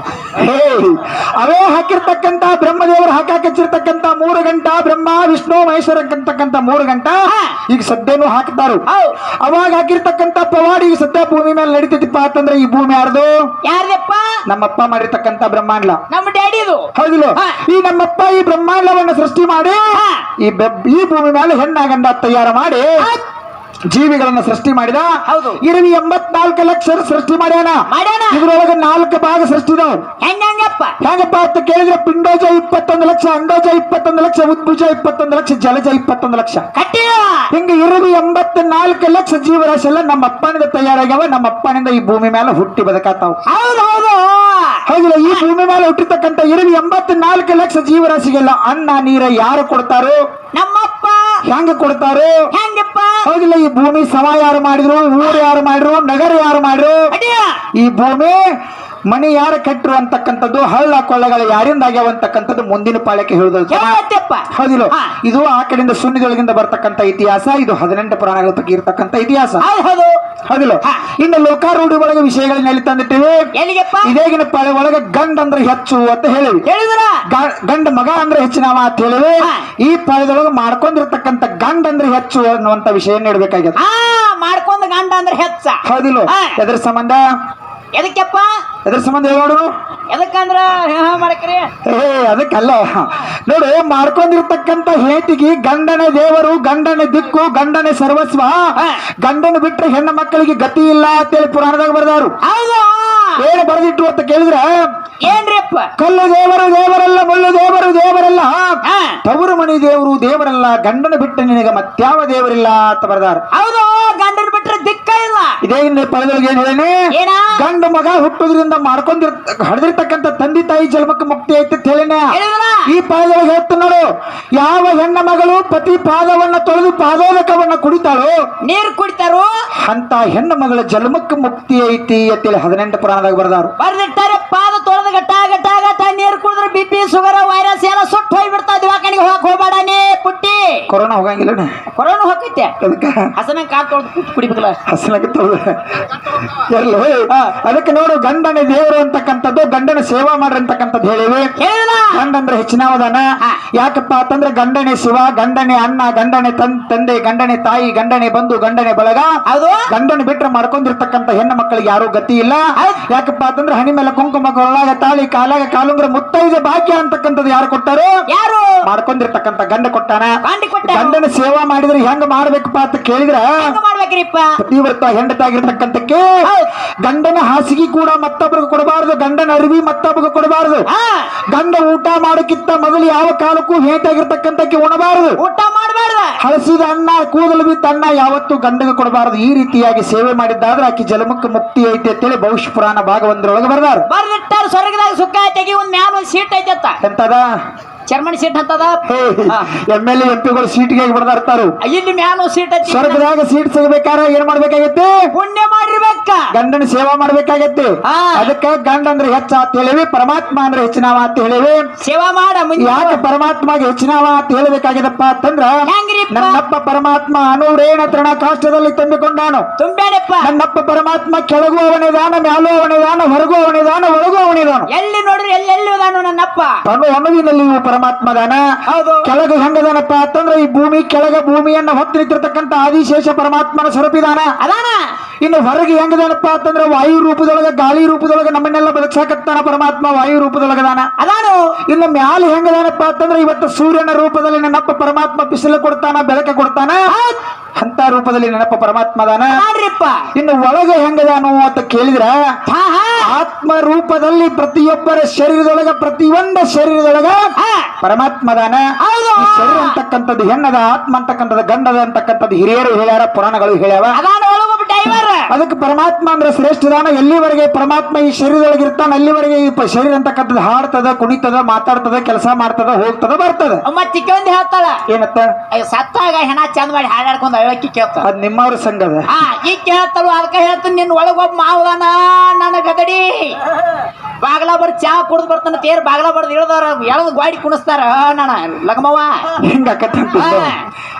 ಅವೇ ಹಾಕಿರ್ತಕ್ಕಂತ ಬ್ರಹ್ಮದೇವರು ಹಾಕಾಕ ಹಾಕಾಕಿರ್ತಕ್ಕಂತ ಮೂರು ಗಂಟ ಬ್ರಹ್ಮ ವಿಷ್ಣು ಮಹೇಶ್ವರ ಅಂತಕ್ಕಂತ ಮೂರು ಗಂಟ. ಈಗ ಸದ್ಯನು ಹಾಕ್ತಾರು. ಅವಾಗ ಹಾಕಿರ್ತಕ್ಕಂತ ಪವಾಡಿ ಈಗ ಸದ್ಯ ಭೂಮಿ ಮೇಲೆ ನಡೀತೈತಿಪ್ಪ ಅಂತಂದ್ರೆ ಈ ಭೂಮಿ ಯಾರ್ದು? ಯಾರ್ದಪ್ಪ? ನಮ್ಮಪ್ಪ ಮಾಡಿರ್ತಕ್ಕಂತ ಬ್ರಹ್ಮಾಂಡ. ನಮ್ಮ ಡ್ಯಾಡಿದು ಹೌದಿಲ್ಲ. ಈ ನಮ್ಮಪ್ಪ ಈ ಬ್ರಹ್ಮಾಂಡವನ್ನ ಸೃಷ್ಟಿ ಮಾಡಿ. ಈ ಈ ಭೂಮಿ ಮೇಲೆ ಹೆಣ್ಣ ಗಂಡ ತಯಾರು ಮಾಡಿ ಜೀವಿಗಳನ್ನ ಸೃಷ್ಟಿ ಮಾಡಿದ? ಹೌದು. ಇರವಿ ಎಂಬತ್ನಾಲ್ಕು ಲಕ್ಷ ಸೃಷ್ಟಿ ಮಾಡ್ಯಾನ. ಮಾಡ್ಯಾನ. ಇದ್ರೊಳಗೆ ನಾಲ್ಕು ಭಾಗ ಸೃಷ್ಟಿ ಇದಾವ್. ಹೆಂಗ ಹೆಂಗಪ್ಪ ಹೆಂಗಪ್ಪ ಅಂತ ಕೇಳಿದ್ರೆ ಪಿಂಡೋಜ ಇಪ್ಪತ್ತೊಂದು ಲಕ್ಷ ಅಂಡೋಜ ಇಪ್ಪತ್ತೊಂದು ಲಕ್ಷ ಉದ್ಭುಜ ಇಪ್ಪತ್ತೊಂದು ಲಕ್ಷ ಜಲಜ ಇಪ್ಪತ್ತೊಂದು ಲಕ್ಷ. ಕಟ್ಟಿಯ ಹಿಂಗ ಇರವಿ ಎಂಬತ್ತ ನಾಲ್ಕು ಲಕ್ಷ ಜೀವರಾಶಿ ಎಲ್ಲ ನಮ್ಮ ಅಪ್ಪನಿಂದ ತಯಾರಾಗ್ಯಾವ ನಮ್ಮ ಅಪ್ಪನಿಂದ ಈ ಭೂಮಿ ಮೇಲೆ ಹುಟ್ಟಿ ಬದುಕಾತಾವ್. ಹೌದು ಹೌದು. ಹೌದಿಲ್ಲ ಈ ಭೂಮಿ ಮೇಲೆ ಹುಟ್ಟಿರ್ತಕ್ಕಂಥ ಇರವಿ ಎಂಬತ್ತ ನಾಲ್ಕು ಲಕ್ಷ ಜೀವರಾಶಿಗೆಲ್ಲ ಅನ್ನ ನೀರ ಯಾರು ಕೊಡ್ತಾರೋ? ನಮ್ಮಪ್ಪ ಹೆಂಗ ಕೊಡ್ತಾರೋ ಹೆಂಗಪ್ಪ ಹೌದಿಲ್ಲ ಈ ಭೂಮಿ ಸಮ ಯಾರು ಮಾಡಿದ್ರು ಊರು ಯಾರು ಮಾಡಿದ್ರು ನಗರ ಯಾರು ಮಾಡಿದ್ರು ಅಡಿಯ ಈ ಭೂಮಿ ಮನೆ ಯಾರು ಕಟ್ಟರು ಅಂತಕ್ಕಂಥದ್ದು ಹಳ್ಳ ಕೊಳ್ಳಗಳು ಯಾರಿಂದ ಆಗ್ಯಾವ ಅಂತಕ್ಕಂಥದ್ದು ಮುಂದಿನ ಪಾಳ್ಯಕ್ಕೆ ಹೇಳುದು ಯಾವತ್ತಪ್ಪ ಹೌದಿಲ್ಲ? ಇದು ಆ ಕಡೆಯಿಂದ ಸುನ್ನಿದೊಳಗಿಂದ ಬರ್ತಕ್ಕಂಥ ಇತಿಹಾಸ ಇದು ಹದಿನೆಂಟು ಪುರಾಣಗಳ ಬಗ್ಗೆ ಇರ್ತಕ್ಕಂಥ ಇತಿಹಾಸ. ಹೌದು ಹೌದು. ಹೌದಿಲ್ಲ. ಇನ್ನು ಲೋಕಾರೂಢಿ ಒಳಗೆ ವಿಷಯಗಳನ್ನ ಎಲ್ಲಿ ತಂದಿಟ್ಟಿವಿ? ಇದೇಗಿನ ಪಾಳೆ ಒಳಗೆ ಗಂಡ ಅಂದ್ರೆ ಹೆಚ್ಚು ಅಂತ ಹೇಳಿವಿ. ಹೇಳಿದ್ರ? ಗಂಡ ಮಗ ಅಂದ್ರೆ ಹೆಚ್ಚಿನವ ಅಂತ ಹೇಳಿವಿ. ಈ ಪಾಳೆದೊಳಗೆ ಮಾಡ್ಕೊಂಡಿರ್ತಕ್ಕಂಥ ಗಂಡ ಅಂದ್ರೆ ಹೆಚ್ಚು ಅನ್ನುವಂತ ವಿಷಯ ನೀಡಬೇಕಾಗ್ಯದ ಆ ಮಾಡ್ಕೊಂಡ್ ಗಂಡ ಅಂದ್ರೆ ಹೆಚ್ಚ. ಹೌದಿಲ್ಲ. ಎದ್ರ ಸಂಬಂಧ? ಎದಕ್ಕೆಪ್ಪ? ಎದ್ರ ಸಂಬಂಧ ಹೇಳಿ ನೋಡು ಎದಕ್ಕಂದ್ರ ಮಾಡಕ್ರಿ ಏ ಅದಕ್ಕಲ್ಲ. ನೋಡು ಮಾಡ್ಕೊಂಡಿರ್ತಕ್ಕಂಥ ಹೇಟಿಗೆ ಗಂಡನ ದೇವರು ಗಂಡನ ದಿಕ್ಕು ಗಂಡನ ಸರ್ವಸ್ವ. ಗಂಡನ ಬಿಟ್ರೆ ಹೆಣ್ಣು ಮಕ್ಕಳಿಗೆ ಗತಿ ಇಲ್ಲ ಅಂತೇಳಿ ಪುರಾಣದಾಗ ಬರ್ದಾರು ಹೌದು. ಏನು ಬರೆದಿಟ್ಟು ಅಂತ ಕೇಳಿದ್ರೆ ಏನ್ರಿಪ್ಪ? ಕಲ್ಲು ದೇವರು ದೇವರಲ್ಲ ಮುಳ್ಳು ದೇವರು ದೇವರಲ್ಲ. ತವರು ಮಣಿ ದೇವರು ದೇವರಲ್ಲ. ಗಂಡನ ಬಿಟ್ಟ ನಿನಗೆ ಮತ್ಯಾವ ದೇವರಿಲ್ಲ ಅಂತ ಬರೆದಾರ. ಹೌದು ಗಂಡನ್ ಇದೇ ಪದಗಳಿಗೆ ಏನ್ ಹೇಳೇನೆ? ಏನ? ಗಂಡ ಮಗ ಹುಟ್ಟೋದ್ರಿಂದ ಮಾಡ್ಕೊಂಡಿರ್ ಹಡ್ದಿರ್ತಕ್ಕಂಥ ತಂದೆ ತಾಯಿ ಜನ್ಮಕ್ಕೆ ಮುಕ್ತಿ ಐತಿ ಅಂತ ಹೇಳಿನ? ಈ ಪರದೊಳಗೆ ಹೇಳ್ತು ನೋಡು. ಯಾವ ಹೆಣ್ಣ ಮಗಳು ಪತಿ ಪಾದವನ್ನ ತೊಳೆದು ಪಾದೋದಕವನ್ನ ಕುಡಿತಾಳೋ ನೀರು ಕುಡಿತಾರು? ಅಂತ ಹೆಣ್ಣ ಮಗಳ ಜನ್ಮಕ್ಕೆ ಮುಕ್ತಿ ಐತಿ ಅಂತೇಳಿ ಹದಿನೆಂಟು ಪುರಾಣದಾಗ ಬರ್ದಾರು. ಬರ್ದಿಟ್ಟಾರೆ ಪಾದ ತೊಳೆದ ಗಟ್ಟ ಗಟ್ಟ ಗಟ್ಟ ನೀರು ಕುಡಿದ್ರೆ ಬಿ ಪಿ ಶುಗರ್ ವೈರಸ್ ಎಲ್ಲ ಸುಟ್ಟು ಹೋಗ್ಬಿಡ್ತಾ ದಿವಾಕಣಿಗೆ ಹೋಗಕ್ ಹೋಗ್ಬೇಡ ನೀ ಪುಟ್ಟಿ. ಕೊರೋನಾ ಹೋಗಂಗಿಲ್ಲ ಕೊರೋನಾ ಹೋಗೈತೆ. ಅದಕ್ಕೆ ಹಸನ ಕಾಲ್ ತೊಳೆದು ಕುಟ್ ಕುಡಿಬೇಕಲ್ಲ. ಹಸನ ಎಲ್ಲೋ ಅದಕ್ಕೆ ನೋಡು ಗಂಡನ ದೇವರು ಅಂತಕ್ಕಂಥದ್ದು ಗಂಡನ ಸೇವಾ ಮಾಡ್ರಿ ಅಂತಕ್ಕಂಥದ್ದು ಹೇಳಿವಿ. ಗಂಡಂದ್ರೆ ಹೆಚ್ಚಿನವದಾನ. ಹಾ. ಯಾಕಪ್ಪ ಅಂತಂದ್ರೆ ಗಂಡನೆ ಶಿವ ಗಂಡನೆ ಅಣ್ಣ ಗಂಡನೆ ತನ್ ತಂದೆ ಗಂಡನೆ ತಾಯಿ ಗಂಡನೆ ಬಂಧು ಗಂಡನೆ ಬಳಗ. ಅದು ಗಂಡನ ಬಿಟ್ರೆ ಮಾಡ್ಕೊಂಡಿರ್ತಕ್ಕಂಥ ಹೆಣ್ಣು ಮಕ್ಕಳಿಗೆ ಯಾರು ಗತಿ ಇಲ್ಲ. ಯಾಕಪ್ಪ ಅಂತಂದ್ರೆ ಹಣಿ ಮೇಲೆ ಕುಂಕುಮ ಕೊರಳಾಗ ತಾಳಿ ಕಾಲಾಗ ಕಾಲುಂಗ್ರ ಮುತ್ತೈದೆ ಭಾಗ್ಯ ಅಂತಕ್ಕಂಥದ್ದು ಯಾರು ಕೊಟ್ಟಾರು? ಯಾರು? ಮಾಡ್ಕೊಂಡಿರ್ತಕ್ಕಂಥ ಗಂಡ ಕೊಟ್ಟಾನ. ಕೊಟ್ಟ ಗಂಡನ ಸೇವಾ ಮಾಡಿದ್ರೆ ಹೆಂಗ ಮಾಡ್ಬೇಕಪ್ಪ ಅಂತ ಕೇಳಿದ್ರ ಮಾಡ್ಬೇಕ್ರಿಪ್ಪ? ಪತಿವ್ರತ ಹೆಂಡತಾಗಿರ್ತಕ್ಕಂಥಕ್ಕೆ. ಗಂಡನ ಹಾಸಿಗೆ ಕೂಡ ಮತ್ತೊಬ್ಬರಿಗೆ ಕೊಡಬಾರದು ಗಂಡನ ಅರಿವಿ ಮತ್ತೊಬ್ಬರಿಗೆ ಕೊಡಬಾರದು. ಗಂಡ ಊಟ ಮಾಡೋಕ್ಕಿಂತ ಮೊದಲು ಯಾವ ಕಾಲಕ್ಕೂ ಹೇಟಾಗಿರ್ತಕ್ಕಂಥಕ್ಕೆ ಉಣಬಾರದು. ಊಟ ಮಾಡಬಾರ್ದ. ಹಳಸಿದ ಅನ್ನ ಕೂದಲು ಬಿದ್ದ ಅನ್ನ ಯಾವತ್ತೂ ಗಂಡಗೆ ಕೊಡಬಾರದು. ಈ ರೀತಿಯಾಗಿ ಸೇವೆ ಮಾಡಿದ್ದಾದ್ರೆ ಆಕೆ ಜಲಮುಖ ಮುಕ್ತಿ ಐತಿ ಅಂತೇಳಿ ಭವಿಷ್ಯ ಪುರಾಣ ಭಾಗ ಒಂದರೊಳಗೆ ಬರ್ದಾರ. ಬರ್ದಿಟ್ಟಾರ ಸ್ವರ್ಗದಾಗ ಸುಖ ತೆಗಿ ಒಂದ್ ಮ್ಯಾಲ ಒಂದ್ ಸೀಟ್ ಐತೆ ಎಂತದ? ಚರ್ಮಣಿ ಸೀಟ್ ಹತ್ತದ? ಎಂ ಎಂ ಎಲ್ ಎಂ ಪಿಗಳು ಸೀಟ್ಗೆ ಬಡದಾಡ್ತಾರು ಇಲ್ಲಿ ಮ್ಯಾನು ಸೀಟ್ ಸ್ವರ್ಗದಾಗ ಸೀಟ್ ಸಿಗಬೇಕಾರ ಏನ್ ಮಾಡ್ಬೇಕಾಗಿತ್ತು? ಪುಣ್ಯ ಗಂಡನ ಸೇವಾ ಮಾಡ್ಬೇಕಾಗೈತಿ ಅದಕ್ಕ ಗಂಡ ಅಂದ್ರೆ ಹೆಚ್ಚ ಅಂತ ಹೇಳಿವಿ ಪರಮಾತ್ಮ ಅಂದ್ರೆ ಹೆಚ್ಚಿನವ ಅಂತ ಹೇಳಿವಿ. ಸೇವಾ ಮಾಡ ಯಾಕೆ ಪರಮಾತ್ಮಗೆ ಹೆಚ್ಚಿನವ ಅಂತ ಹೇಳಬೇಕಾಗಿದಪ್ಪ ಅಂತಂದ್ರ? ನನ್ನಪ್ಪ ಪರಮಾತ್ಮ ಅನೂರೇಣ ತೃಣ ಕಾಷ್ಟದಲ್ಲಿ ತುಂಬಿಕೊಂಡಾನು. ತುಂಬೇನಪ್ಪ ನನ್ನಪ್ಪ ಪರಮಾತ್ಮ ಕೆಳಗೂ ಅವನಿದಾನ ಮ್ಯಾಲೂ ಅವನಿದಾನ ಹೊರಗೂ ಅವನಿದಾನ ಒಳಗೂ ಅವನಿದಾನ ಎಲ್ಲಿ ನೋಡ್ರಿ ಎಲ್ಲಿ ಎಲ್ಲಿ ಅದಾನು ನನ್ನಪ್ಪ? ತನು ಅನುವಿನಲ್ಲಿ ಇವು ಪರಮಾತ್ಮದಾನ ಹೌದು. ಕೆಳಗ ಹೆಂಗದಾನಪ್ಪ ಅಂತಂದ್ರೆ ಈ ಭೂಮಿ ಕೆಳಗ ಭೂಮಿಯನ್ನ ಹೊತ್ತು ನಿಂತಿರ್ತಕ್ಕಂಥ ಆದಿಶೇಷ ಪರಮಾತ್ಮನ ಸ್ವರೂಪಿದಾನ. ಅದಾನ? ಇನ್ನು ಹೊರಗೆ ಹೆಂಗದಾನಪ್ಪ ಅಂತಂದ್ರೆ ವಾಯು ರೂಪದೊಳಗ ಗಾಳಿ ರೂಪದೊಳಗ ನಮ್ಮನ್ನೆಲ್ಲ ಬದುಕ್ಸಾಕತ್ತಾನ ಪರಮಾತ್ಮ ವಾಯು ರೂಪದೊಳಗದಾನ. ಅದಾನು. ಇನ್ನು ಮ್ಯಾಲ ಹೆಂಗದಾನಪ್ಪ ಅಂತಂದ್ರೆ ಇವತ್ತು ಸೂರ್ಯನ ರೂಪದಲ್ಲಿ ನನ್ನಪ್ಪ ಪರಮಾತ್ಮ ಬಿಸಿಲು ಕೊಡ್ತಾನ ಬೆಳಕ ಕೊಡ್ತಾನ? ಅಂತ ರೂಪದಲ್ಲಿ ನೆನಪ ಪರಮಾತ್ಮ ದಾನ ಇನ್ನು ಒಳಗೆ ಹೆಂಗದಾನು ಅಂತ ಕೇಳಿದ್ರ? ಆತ್ಮ ರೂಪದಲ್ಲಿ ಪ್ರತಿಯೊಬ್ಬರ ಶರೀರದೊಳಗ ಪ್ರತಿಯೊಂದ ಶರೀರದೊಳಗ ಪರಮಾತ್ಮ ದಾನ ಶರೀರ ಅಂತಕ್ಕಂಥದ್ದು ಹೆಣ್ಣದ ಆತ್ಮ ಅಂತಕ್ಕಂಥದ್ದು ಗಂಡದ ಅಂತಕ್ಕಂಥದ್ದು ಹಿರಿಯರು ಹೇಳ್ಯಾರ ಪುರಾಣಗಳು ಹೇಳ್ಯಾವ. ಅದಕ್ಕೆ ಪರಮಾತ್ಮ ಅಂದ್ರೆ ಶ್ರೇಷ್ಠದಾನ ಎಲ್ಲಿವರೆಗೆ? ಪರಮಾತ್ಮ ಈ ಶರೀರದೊಳಗೆ ಇರ್ತಾನೆ ಅಲ್ಲಿವರೆಗೆ ಈ ಪ- ಶರೀರ ಅಂತಕ್ಕಂಥದ್ದು ಹಾಡ್ತದ ಕುಣಿತದ ಮಾತಾಡ್ತದ ಕೆಲಸ ಮಾಡ್ತದ ಹೋಗ್ತದ ಬರ್ತದ. ಅಮ್ಮ ಒಂದು ಹೇಳ್ತಾಳ. ಏನತ್ತ? ಅಯ್ಯ, ಸತ್ತಾಗ ಹೆಣ ಚಂದ ಮಾಡಿ ಹಾಡಾಡ್ಕೊಂಡು ಅಳಕ್ಕಿ ಕೇಳ್ತಾಳ. ಅದ್ ನಿಮ್ಮವ್ರ ಸಂಘದ ಹಾ ಈಗ ಕೇಳ್ತಾಳು ಅದಕ್ಕೆ ಹೇಳ್ತೀನಿ ನಿನ್ನ ಒಳಗೊಬ್ಬ ಮಾವದಾನ ನನ್ನ ಗದಡಿ. ಬಾಗ್ಲ ಬರ್ ಚಾ ಕುಡ್ದು ಬರ್ತಾನ ತೇರ್ ಬಾಗ್ಲ ಬರ್ದು ಇಳ್ದಾರ ಎಳ್ದು ಗಾಡಿ ಕುಣಿಸ್ತಾರ. ನಾನ ಲಗಮವ್ವ. ಹಿಂಗ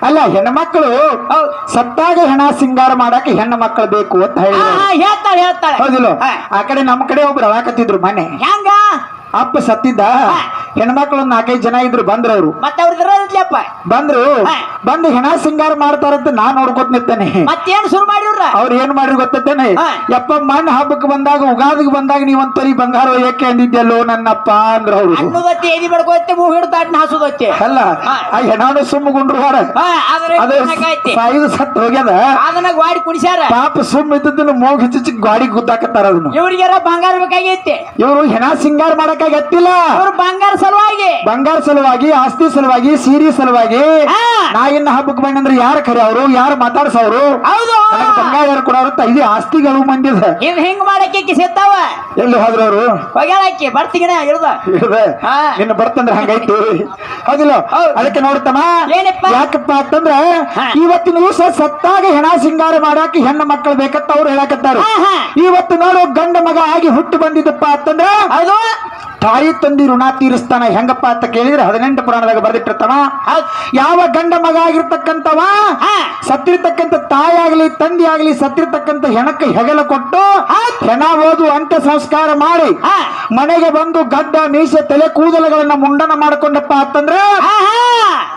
ಅಲ್ಲ ಹೆಣ್ಮಕ್ಳು. ಸತ್ತಾಗ ಹೆಣ ಸಿಂಗಾರ ಮಾಡಕ್ಕೆ ಹೆಣ್ಣು ಮಕ್ಕಳು ಬೇಕು. ಅಂತ ಹೇಳಿ ಹೇಳ್ತಾಳೆ ಹೇಳ್ತಾಳೆ. ಹೌದಿಲ್ಲ? ಆ ಕಡೆ ನಮ್ಮ ಕಡೆ ಒಬ್ರು ಅಳಾಕತ್ತಿದ್ರು ಮನೆ. ಹೆಂಗ? ಅಪ್ಪ ಸತ್ತಿದ್ದ. ಹೆಣ್ಮಕ್ಳು ಒಂದ್ ನಾಲ್ಕೈದು ಜನ ಇದ್ರು ಬಂದ್ರ ಅವ್ರು ಮತ್ತೆ ಬಂದ್ರು. ಬಂದು ಹೆಣ ಸಿಂಗಾರ ಮಾಡ್ತಾರಂತ ನಾ ನೋಡ್ಕೊತ ನಿಂತೇನೆ ಮತ್ತೇನ್ ಶುರು ಮಾಡಿವ್ರ? ಅವ್ರು ಏನ್ ಮಾಡ್ರಿ ಗೊತ್ತೇನೆ. ಯಪ್ಪ ಮಣ್ಣು ಹಬ್ಬಕ್ಕೆ ಬಂದಾಗ ಉಗಾದಿಗೆ ಬಂದಾಗ ನೀವ್ ತರಿ ಬಂಗಾರ ಏಕೆ ಅಂದಿದ್ಯಲ್ಲೋ ನನ್ನಪ್ಪ ಅಂದ್ರ ಅವ್ರು ಬಡ್ಕೋತ್ತೆ ಅಲ್ಲ. ಆ ಹೆಣಾನು ಸುಮ್ಮಗುಂಡ್ರು ಹೊರ ಹಾ ಆದ್ರೆ ಅದು ಐತಿ ಸಾಯುದು ಸತ್ ಹೋಗ್ಯದ. ಅದನ್ನ ಗಾಡಿ ಕುಣಿಸ್ಯಾರ? ಪಾಪ ಸುಮ್ಮ ಇದ್ದದನ್ನ ಮೂಗ್ ಹಿಚ್ಚಿ ಗಾಡಿ ಗುದ್ದಾಕತ್ತಾರ ಅದನ್ನು. ಇವ್ರಿಗೆ ಬಂಗಾರ ಬೇಕಾಗಿತ್ತೆ ಇವರು ಹೆಣ ಸಿಂಗಾರ ಮಾಡಕ್ಕಾಗಿ ಎತ್ತಿಲ್ಲ ಅವ್ರ ಬಂಗಾರ ಸಲುವಾಗಿ. ಬಂಗಾರ ಸಲುವಾಗಿ ಆಸ್ತಿ ಸಲುವಾಗಿ ಸೀರೆ ಸಲುವಾಗಿ. ಹಾ. ನಾ ಇನ್ನ ಹಬ್ಬಕ್ಕೆ ಬಂದಂದ್ರೆ ಯಾರು ಖರೆ ಅವರು? ಯಾರು ಮಾತಾಡ್ಸವ್ರು? ಹೌದು. ಬಂಗಾರ ಯಾರು ಕೊಡೋರು ಅಂತ ಇದು. ಆಸ್ತಿಗಳು ಮಂದಿದ. ಇವ್ ಹಿಂಗ್ ಮಾಡಕ್ಕೆ ಸಿಗ್ತಾವ? ಎಲ್ಲಿ ಹೋದ್ರವ್ರು ಅವರು? ಹೊಗ್ಯಾಳಕ್ಕಿ ಬರ್ತಿಗಿನ ಇಳ್ದ. ನಿನ್ನ ಬರ್ತಂದ್ರೆ ಹಂಗೈತಿ ಹೌದಿಲ್ಲ? ಹೌದ್. ಅದಕ್ಕೆ ನೋಡ್ತಮ್ಮ. ಏನಪ್ಪ? ಯಾಕಪ್ಪ ಅಂತಂದ್ರ. ಇವತ್ತಿನ ದಿವಸ ಸತ್ತಾಗ ಹೆಣ ಸಿಂಗಾರ ಮಾಡಾಕ ಹೆಣ್ಣು ಮಕ್ಕಳು ಬೇಕತ್ತ ಅವ್ರು ಹೇಳಕತ್ತಾರ. ಇವತ್ತು ನೋಡು ಗಂಡ ಮಗ ಆಗಿ ಹುಟ್ಟು ಬಂದಿದ್ದಪ್ಪ ಅಂತಂದ್ರೆ ಹೌದು. ತಾಯಿ ತಂದಿ ಋಣ ತೀರಿಸ್ತಾನ ಹೆಂಗಪ್ಪ ಅಂತ ಕೇಳಿದ್ರೆ ಹದಿನೆಂಟು ಪುರಾಣದಾಗ ಬರ್ದಿಟ್ಟಿರ್ತಾನ ಹೌದ್. ಯಾವ ಗಂಡ ಮಗ ಆಗಿರ್ತಕ್ಕಂಥವ ಹಾ. ಸತ್ತಿರ್ತಕ್ಕಂಥ ತಾಯಿ ಆಗ್ಲಿ ತಂದಿ ಆಗ್ಲಿ ಸತ್ತಿರ್ತಕ್ಕಂಥ ಹೆಣಕ್ಕೆ ಹೆಗಲ ಕೊಟ್ಟು ಹೆಣ ಓದು ಅಂತ್ಯ ಸಂಸ್ಕಾರ ಮಾಡಿ. ಮನೆಗೆ ಬಂದು ಗಡ್ಡ ಮೀಸೆ ತಲೆ ಕೂದಲುಗಳನ್ನ ಮುಂಡನ ಮಾಡ್ಕೊಂಡಪ್ಪ ಅಂತಂದ್ರೆ.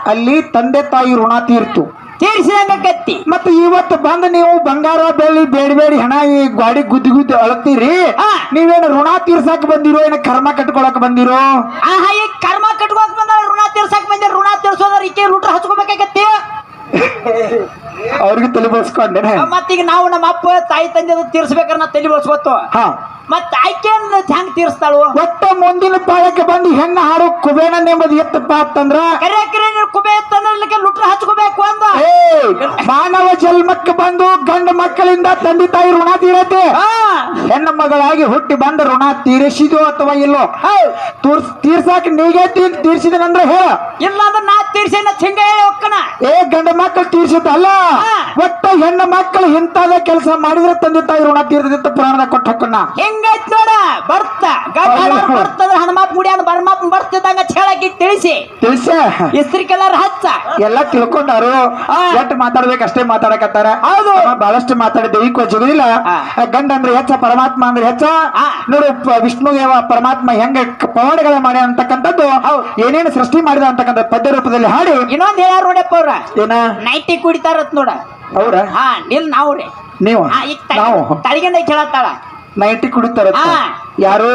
ಅಲ್ಲಿ ತಂದೆ ತಾಯಿ ಋಣ ತೀರ್ತು ತೀರ್ಸಿದಂಗ ಕತ್ತಿ ಮತ್ತೆ ಇವತ್ತು ಬಂದು ನೀವು ಬಂಗಾರ ಬೆಳ್ಳಿ ಬೇಡ ಬೇಡಿ ಹಣ ಈ ಗಾಡಿ ಗುದ್ದಿ ಗುದ್ದಿ ಅಳತ್ತೀರಿ. ನೀವೇನು ಋಣ ತೀರ್ಸಾಕ್ ಬಂದಿರೋ ಏನ ಕರ್ಮ ಕಟ್ಕೊಳಕ್ ಬಂದಿರೋ? ಆಹಾ ಈ ಕರ್ಮ ಕಟ್ಕೊಳಕ್ ಬಂದ ಋಣ ತೀರ್ಸಕ್ ಬಂದ ಋಣ ತೀರ್ಸೋದ್ರ ಈಕೆ ಲೂಟ್ರ ಹಚ್ಕೋಬೇಕಾಗತ್ತಿ. ಅವ್ರಿಗೆ ತಲೆ ಬಳಸ್ಕೊಂಡೆ ಮತ್ತೀಗ ನಾವು ನಮ್ಮ ಅಪ್ಪ ತಾಯಿ ತಂದೆ ತೀರ್ಸ್ಬೇಕಾರ ನಾ ತಲೆ ಬಳಸ್ಕೊತ್ತು. ಹಾ. ಮತ್ತ ಆಯ್ಕೆನ್ ಹೆಂಗ್ ತೀರ್ಸ್ತಾಳು? ಒಟ್ಟ ಮುಂದಿನ ಪಾಳಕ್ಕೆ ಬಂದು ಹೆಣ್ಣು ಹಾಡು ಕುಬೇಣ ನೆಂಬುದು ಎತ್ತಪ್ಪ ಅಂತಂದ್ರ ಕರೆ ನೀನು ಕುಬೆ ಲುಟ್ರ ಹಚ್ಕೋಬೇಕು ಅಂದ. ಮಾನವ ಜನ್ಮಕ್ಕೆ ಬಂದು ಗಂಡ ಮಕ್ಕಳಿಂದ ತಂದೆ ತಾಯಿ ಋಣ ತೀರತೆ ಹಾ. ಹೆಣ್ಣು ಮಗಳಾಗಿ ಹುಟ್ಟಿ ಬಂದ ಋಣ ತೀರಿಸಿದೋ ಅಥವಾ ಇಲ್ಲೋ? ತೀರ್ಸಾಕ ನೀಗೇ ತೀರ್ ತೀರ್ಸಿದನಂದ್ರೆ ಹೇಳ. ಇಲ್ಲಾಂದ್ರ ನಾ ತೀರ್ಸೇನ ಹಿಂಗ ಹೇಳಿ ಏ ಗಂಡ ಮಕ್ಕಳು ತೀರ್ಸಿದ್ದಲ್ಲ ಹಾ. ಒಟ್ಟ ಹೆಣ್ಣು ಮಕ್ಕಳು ಇಂತಾದ ಕೆಲಸ ಮಾಡಿದ್ರೆ ತಂದೆ ತಾಯಿ ಋಣ ತೀರ್ದಿತ್ತ ಪುರಾಣದ ಕೊಟ್ಟ ಹಕ್ಕನ್ನ. ಹೆಂಗೈತ್ ನೋಡ ಬರ್ತ. ಬರ್ತದ ಹನುಮಾಪ್ ಗುಡಿ ಬರ್ಮಾಪ್ ಬರ್ತಿದ್ದಂಗ ಹೇಳಕ್ಕೆ ತಿಳಿಸಿ. ತಿಳಿಸ. ಇಸ್ತ್ರಿ ಕಲರ್ ಹಚ್ಚ. ಎಲ್ಲ ತಿಳ್ಕೊಂಡಾರು. ಎಟ್ ಮಾತಾಡ್ಬೇಕು ಅಷ್ಟೇ ಮಾತಾಡಕತ್ತಾರ. ಹೌದು. ಬಹಳಷ್ಟು ಮಾತಾಡಿದ್ದೆ ಈ ಜಗುದಿಲ್ಲ. ಗಂಡ ಅಂದ್ರೆ ಹೆಚ್ಚ ಪರಮಾತ್ಮ ಅಂದ್ರೆ ಹೆಚ್ಚ. ನೋಡು ವಿಷ್ಣು ವಿಷ್ಣುದೇವ ಪರಮಾತ್ಮ ಹೆಂಗ ಪವಾಡಗಳ ಮಾಡಿ ಅಂತಕ್ಕಂಥದ್ದು. ಏನೇನು ಸೃಷ್ಟಿ ಮಾಡಿದ ಅಂತಕ್ಕಂಥ ಪದ್ಯ ರೂಪದಲ್ಲಿ ಹಾಡಿ. ಇನ್ನೊಂದ್ ಹೇಳ್ಯಾರ ನೋಡಪ್ಪ ಅವ್ರ. ಏನ? ನೈಟಿ ಕುಡಿತಾರತ್ ನೋಡ. ಅವ್ರ ಹಾ ನಿಲ್ ನಾವ್ರಿ ನೀವು? ನಾವು? ತಳಿಗಂಡ ಕೇಳತ್ತಾಳ. ನೈಟಿ ಕುಡಿತಾರ. ಯಾರು?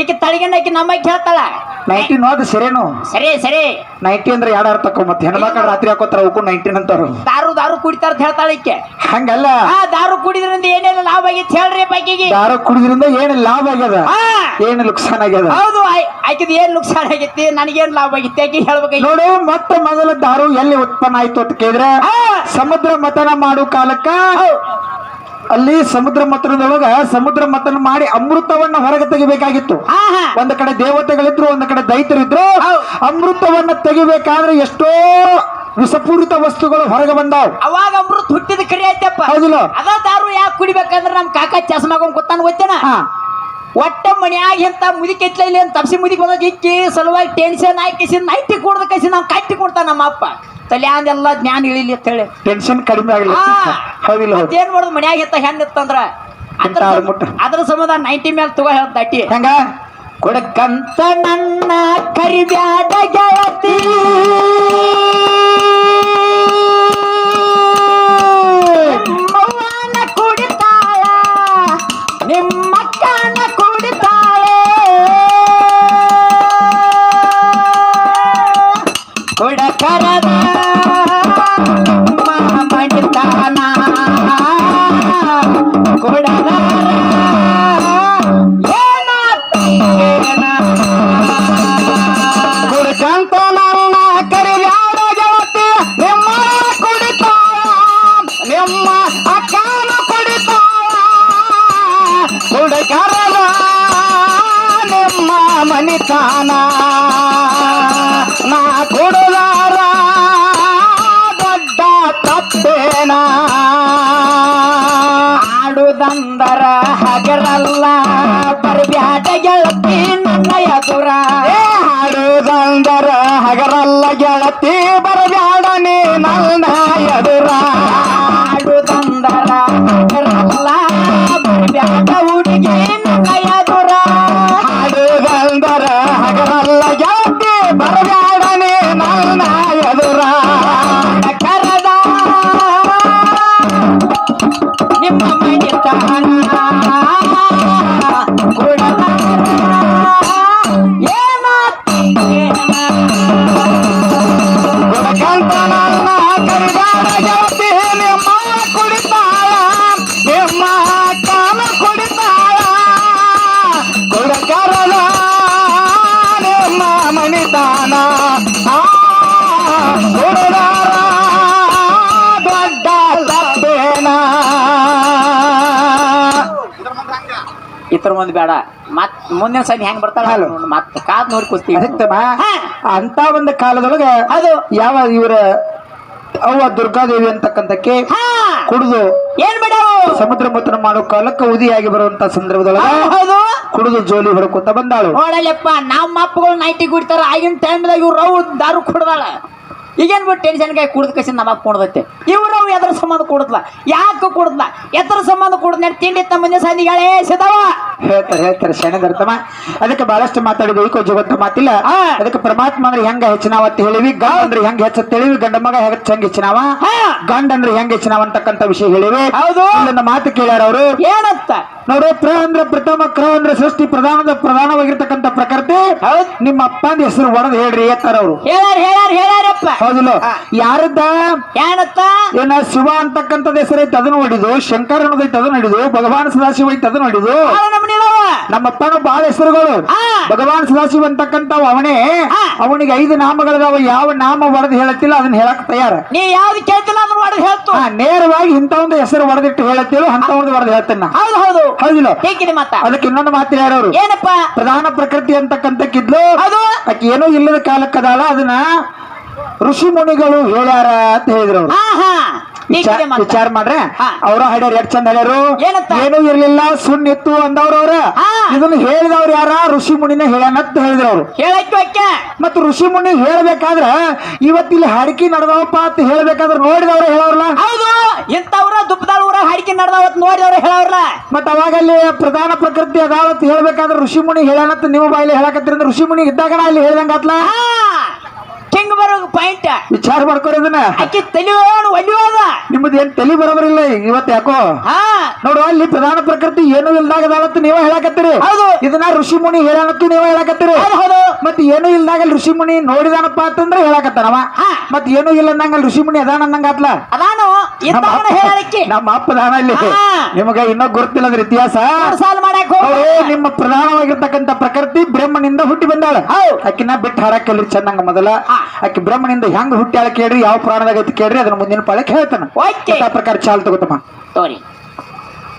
ಈಗ ತಳಿಗಂಡಕ್ಕೆ ನಮ್ಮ ಕೇಳ್ತಾಳ. ನೈಟಿ ಅದು ಸರೇನು? ಸರಿ ಸರಿ. ನೈಂಟಿ ಅಂದ್ರೆ ಎರಡು ಅರ್ಥ ಮತ್ತೆ? ಹೆಣ್ಮಕ್ಳು ರಾತ್ರಿ ಹಾಕೋತಾರ ಅವಕ್ಕೂ ನೈಂಟೀನ್ ಅಂತಾರು ದಾರು ದಾರು ಕುಡಿತಾರ ಅಂತ ಹೇಳ್ತಾಳೆ ಈಕೆ. ಹಂಗಲ್ಲ. ಆ ದಾರು ಕುಡಿದ್ರಿಂದ ಏನೇನು ಲಾಭ ಆಗಿತ್ತು ಹೇಳ್ರಿ ಬಾಕಿಗೆ ದಾರ ಕುಡಿದ್ರಿಂದ ಏನ್ ಲಾಭ ಆಗ್ಯದ? ಏನ್ ಏನು ನುಕ್ಸಾನ್ ಆಗ್ಯದ? ಹೌದು ಆಯ್- ಆಕಿದ್ ಏನ್ ನುಕ್ಸಾನ್ ಆಗೈತಿ ನನಗೇನ್ ಲಾಭ ಆಗಿತ್ತು ಆಕಿ ಹೇಳ್ಬೇಕು ನೋಡು ಮತ್ತೆ ಮೊದಲ ದಾರು ಎಲ್ಲಿ ಉತ್ಪನ್ನ ಆಯ್ತು ಅಂತ ಕೇಳಿದ್ರೆ ಆ. ಸಮುದ್ರ ಮತನ ಮಾಡು ಕಾಲಕ್ಕ. ಅಲ್ಲಿ ಸಮುದ್ರ ಮತನದೊಳಗ ಸಮುದ್ರ ಮತನ ಮಾಡಿ ಅಮೃತವನ್ನ ಹೊರಗೆ ತೆಗಿಬೇಕಾಗಿತ್ತು. ಒಂದ್ ಕಡೆ ದೇವತೆಗಳಿದ್ರು ಒಂದ್ ಕಡೆ ದೈತರಿದ್ರು. ಅಮೃತವನ್ನ ತೆಗಿಬೇಕಾದ್ರೆ ಎಷ್ಟೋ ವಿಷಪೂರಿತ ವಸ್ತುಗಳು ಹೊರಗೆ ಬಂದಾವ್. ಅವಾಗ ಅಮೃತ ಹುಟ್ಟಿದ ಕರಿ ಐತಪ್ಪ. ಹೌದಿಲ್ಲ. ಅದ ದಾರು ಯಾಕೆ ಕುಡಿಬೇಕಂದ್ರೆ ನಮ್ ಕಾಕ ಚಸ್ಮಾಗ ಗೊತ್ತಾನ ಗೊತ್ತೇನ? ಹಾ. ಒಟ್ಟ ಮನ್ಯಾಗ ಎಂತ ಮುದಿಕ್ ಇಲ್ಲಿ ಅಂತ ತಪ್ಸಿ ಮುದಿಕ್ ಬಂದ ಇಕ್ಕಿ ಸಲುವಾಗಿ ಟೆನ್ಷನ್ ಹಾಕಿಸಿ ನೈಟಿ ಕೊಡ್ದ ಕಸಿ ನಾವು ಕಟ್ಟಿ ಕೊಡ್ತಾನ ನಮ್ಮ ಅಪ್ಪ. ತಲ್ಯಾಂದೆಲ್ಲ ಜ್ಞಾನ ಇಳಿಲಿ ಅಂತ ಹೇಳಿ ಟೆನ್ಷನ್ ಕಡಿಮೆ ಆಗಲಿ. ಹೌದಿಲ್ಲ ಹೌದು. ಮತ್ತೇನ್ ಮಾಡೋದು? ಮನ್ಯಾಗ ಎತ್ತ ಹೆಂಗ ಇತ್ತಂದ್ರ. ಅದ್ರ ಸಂಬಂಧ ನೈಂಟಿ ಮೇಲೆ ತಗೋ ಹೇಳ ದಟ್ಟಿ ಹೆಂಗ? ಕೊಡಕಂತ ನನ್ನ ಕರಿಬ್ಯಾದ ಗೆಳತಿ. ಮುಂದಿನ ಸಲ ಹೆಂಗ್ ಬರ್ತಾಳ ಮತ್ತೆ ಮತ್ ಕಾದ್ ನೋಡಿ ಕೂತೀವಿ. ಅಂತ ಒಂದು ಕಾಲದೊಳಗ ಅದು. ಯಾವ ಇವರ ಅವ್ವ ದುರ್ಗಾದೇವಿ ಅಂತಕ್ಕಂಥಕ್ಕೆ ಹಾ. ಕುಡಿದು ಏನ್ ಬಿಡವು? ಸಮುದ್ರ ಮತನ ಮಾಡೋ ಕಾಲಕ್ಕೆ ಉದಿಯಾಗಿ ಬರುವಂತ ಸಂದರ್ಭದೊಳಗ ಕುಡಿದು ಜೋಲಿ ಹೊಡ್ಕೊತ ಬಂದಾಳು. ನೋಡಲ್ಲಪ್ಪ ನಮ್ಮ ಅಪ್ಪಗಳು ನೈಟಿ ಕುಡಿತಾರ ಆಗಿನ ಟೈಮ್ದಾಗ ಇವ್ರು ದಾರು ಕುಡ್ದಾಳ. ಈಗೇನ್ ಬಿಟ್ಟು ಟೆನ್ಷನ್ ಗಾಯ ಕುಡ್ದ ಕಸಿ ನಮಗೆ ಕೊಡ್ದೈತೆ. ಇವರು ಎದ್ರ ಸಂಬಂಧ ಕೊಡದ್ಲ ಯಾಕೆ ಕೊಡದ್ಲ ಎದ್ರ ಸಂಬಂಧ ಕೊಡದ್ನ ತಿಂಡಿ ತಮ್ಮ ಮುಂದೆ ಸಂದಿಗಳೇ ಸಿದವ. ಹೇಳ್ತಾರೆ ಹೇಳ್ತಾರೆ ಶರಣದರ್ತಮ ಅದಕ್ಕೆ ಬಹಳಷ್ಟು ಮಾತಾಡಿದ್ವಿ ಈಕೋ ಜಗತ್ತ ಮಾತಿಲ್ಲ. ಅದಕ್ಕೆ ಪರಮಾತ್ಮ ಅಂದ್ರೆ ಹೆಂಗ ಹೆಚ್ಚಿನಾವ ಅಂತ ಹೇಳಿವಿ ಗಂಡ ಅಂದ್ರೆ ಹೆಂಗ ಹೆಚ್ಚ ತಿಳಿವಿ ಗಂಡ ಮಗ ಹೆಂಗ ಹೆಂಗ ಹೆಚ್ಚಿನಾವ ಹಾ. ಗಂಡ ಅಂದ್ರೆ ಹೆಂಗ ಹೆಚ್ಚಿನಾವ ಅಂತಕ್ಕಂಥ ವಿಷಯ ಹೇಳಿವಿ. ಹೌದು. ನನ್ನ ಮಾತು ಕೇಳ್ಯಾರ ಅವರು. ಏನಂತ? ಪ್ರ ಅಂದ್ರೆ ಪ್ರಥಮ ಕ್ರ ಅಂದ್ರೆ ಸೃಷ್ಟಿ ಪ್ರಧಾನದ ಪ್ರಧಾನವಾಗಿರ್ತಕ್ಕಂಥ ಪ್ರಕೃತಿ. ನಿಮ್ಮ ಅಪ್ಪಂದ ಹೆಸರು ಒಡದ್ ಹೇಳ್ರಿ ಎತ್ತಾರ ಅವರು. ಹೇಳ್ಯಾರಪ್ಪ. ಹೌದಿಲ್ಲ. ಯಾರದ್ದ? ಏನತ್ತ ಏನ ಶಿವ ಅಂತಕ್ಕಂಥದ್ದು ಹೆಸರು ಐತೆ ಅದನ್ನ ಹೊಡಿದು ಶಂಕರ ಅನ್ನೋದೈತೆ ಅದನ್ನ ಹಿಡಿದು ಭಗವಾನ್ ಸದಾಶಿವ ಐತೆ ಅದನ್ನ ಹಿಡಿದು ನಮ್ಮಪ್ಪನ ಬಾಳ ಹೆಸರುಗಳು. ಭಗವಾನ್ ಸದಾಶಿವ ಅಂತಕ್ಕಂಥವ್ ಅವನೇ. ಅವನಿಗೆ ಐದು ನಾಮಗಳದಾವ. ಯಾವ ನಾಮ ಒಡೆದು ಹೇಳತ್ತಿಲ್ಲ ಅದನ್ನ ಹೇಳಕ್ ತಯಾರ. ನೀ ಯಾವ್ದು ಕೇಳ್ತಿಲ್ಲ ಅದನ್ನ ಹೇಳ್ತು. ನೇರವಾಗಿ ಇಂಥ ಒಂದು ಹೆಸರು ಹೊಡೆದಿಟ್ಟು ಹೇಳತ್ತಿಲ್ಲ ಅಂತ ಒಂದು ಹೊಡೆದು ಹೇಳ್ತೇನೆ ಹೌದು ಹೌದು. ಹೌದಿಲ್ಲ? ಹೇಗಿದೆ ಮತ್ತ ಅದಕ್ಕೆ ಇನ್ನೊಂದು ಮಾತು ಯಾರವ್ರು? ಏನಪ್ಪ? ಪ್ರಧಾನ ಪ್ರಕೃತಿ ಅಂತಕ್ಕಂತಕ್ಕಿದ್ಲು ಅದು? ಆಕೆ ಏನೋ ಇಲ್ಲದ ಕಾಲಕ್ಕದಾಳ ಅದನ್ನ ಋಷಿ ಮುನಿಗಳು ಹೇಳ್ಯಾರ ಅಂತ ಹೇಳಿದ್ರು ವಿಚಾರ ಮಾಡ್ರೆ ಅವರ ಹಾಡ್ಯಾರ ಎರಡ್ ಚಂದ ಹೇಳ್ಯಾರು? ಏನು ಇರ್ಲಿಲ್ಲ ಸುಣ್ಣ ಇತ್ತು ಅಂದವ್ರ ಅವ್ರ. ಇದನ್ನ ಹೇಳಿದವ್ರು ಯಾರ? ಋಷಿ ಮುನಿನ ಅಂತ ಹೇಳಿದ್ರು ಅವ್ರು. ಮತ್ತ ಋಷಿ ಮುನಿ ಹೇಳ್ಬೇಕಾದ್ರ ಇವತ್ತಿಲ್ಲಿ ಹಡಕಿ ನಡೆದವಪ್ಪ ಅಂತ ಹೇಳ್ಬೇಕಾದ್ರೆ ನೋಡಿದವ್ರ ಹೇಳೋರ್ಲ. ಹಾಡಿಕೆ ಅವ್ರು ಹೇಳವ್ರಲ್ಲ ಮತ್ತ ಅವಾಗ ಅಲ್ಲಿ ಪ್ರಧಾನ ಪ್ರಕೃತಿ ಅದಾವತ್ ಹೇಳ್ಬೇಕಾದ್ರೆ ಋಷಿ ಮುನಿ ಹೇಳ್ಯಾನಂತ ನಿಮ್ಮ ಬಾಯಲ್ಲಿ ಹೇಳಕತ್ತಿರಂದ್ರ ಋಷಿ ಮುನಿ ಇದ್ದಾಗ ಅಲ್ಲಿ ಹೇಳ್ದಂಗಾತ್ಲ? ಹಾ ಕಿಂಗ್ ಬರೋ ಪಾಯಿಂಟ್ ವಿಚಾರ ಮಾಡ್ಕೊರಿ ಅದನ್ನ. ಅಕ್ಕಿ ತಲಿಯೋಣ ಒಲಿಯೋದ? ನಿಮ್ಮದು ಏನ್ ತಲಿ ಬರೋಬರಿಲ್ಲ ಇವತ್ತು ಯಾಕೋ? ಹಾ. ನೋಡು ಅಲ್ಲಿ ಪ್ರಧಾನ ಪ್ರಕೃತಿ ಏನು ಇಲ್ದಾಗ ಅದಾವತ್ತು ನೀವ ಹೇಳಕತ್ತೀರಿ. ಹೌದು. ಇದನ್ನ ಋಷಿ ಮುನಿ ಹೇಳಕ್ಕೂ ನೀವ ಹೇಳಕತ್ತೀರಿ. ಹೌದು ಹೌದು. ಮತ್ತೆ ಏನೂ ಇಲ್ದಾಗ ಅಲ್ಲಿ ಋಷಿ ಮುನಿ ನೋಡಿದಾನಪ್ಪ ಅಂತಂದ್ರೆ ಹೇಳಕತ್ತಾನವ. ಮತ್ತೆ ಏನು ಇಲ್ಲ ಅಂದಂಗ ಅಲ್ಲಿ ಋಷಿ ಮುನಿ ಅದಾನ ಅಂದಂಗ ಆತ್ಲ ಅದಾನು ನಮ್ಮ ಪ್ರಧಾನ ಹೇಳಕ್ಕೆ ನಮ್ಮ ಅಪ್ಪ ದಾನ ಇಲ್ಲಿ. ನಿಮಗ ಇನ್ನೂ ಅಂದ್ರೆ ಇತಿಹಾಸ. ಸಾಲ ಮಾಡಕ್ ಹೋಗ ನಿಮ್ಮ ಪ್ರಧಾನವಾಗಿರ್ತಕ್ಕಂಥ ಪ್ರಕೃತಿ ಬ್ರಹ್ಮನಿಂದ ಹುಟ್ಟಿ ಬಂದಾಳ. ಅಕ್ಕಿನ ಬಿಟ್ಟು ಹಾಡಕ್ ಕೇಳ್ರಿ ಚಂದಂಗ ಮೊದಲ. ಆಕಿ ಬ್ರಹ್ಮನಿಂದ ಹೆಂಗ್ ಹುಟ್ಟ್ಯಾಳ ಕೇಳ್ರಿ? ಯಾವ ಪ್ರಾಣದಾಗ ಐತಿ ಕೇಳ್ರಿ? ಅದನ್ನ ಮುಂದಿನ ಪಾಳಕ್ಕೆ ಹೇಳ್ತಾನ. ಪ್ರಕಾರ ಚಾಲ್ ತಗೋತಮ್ಮ. ತೋರಿ.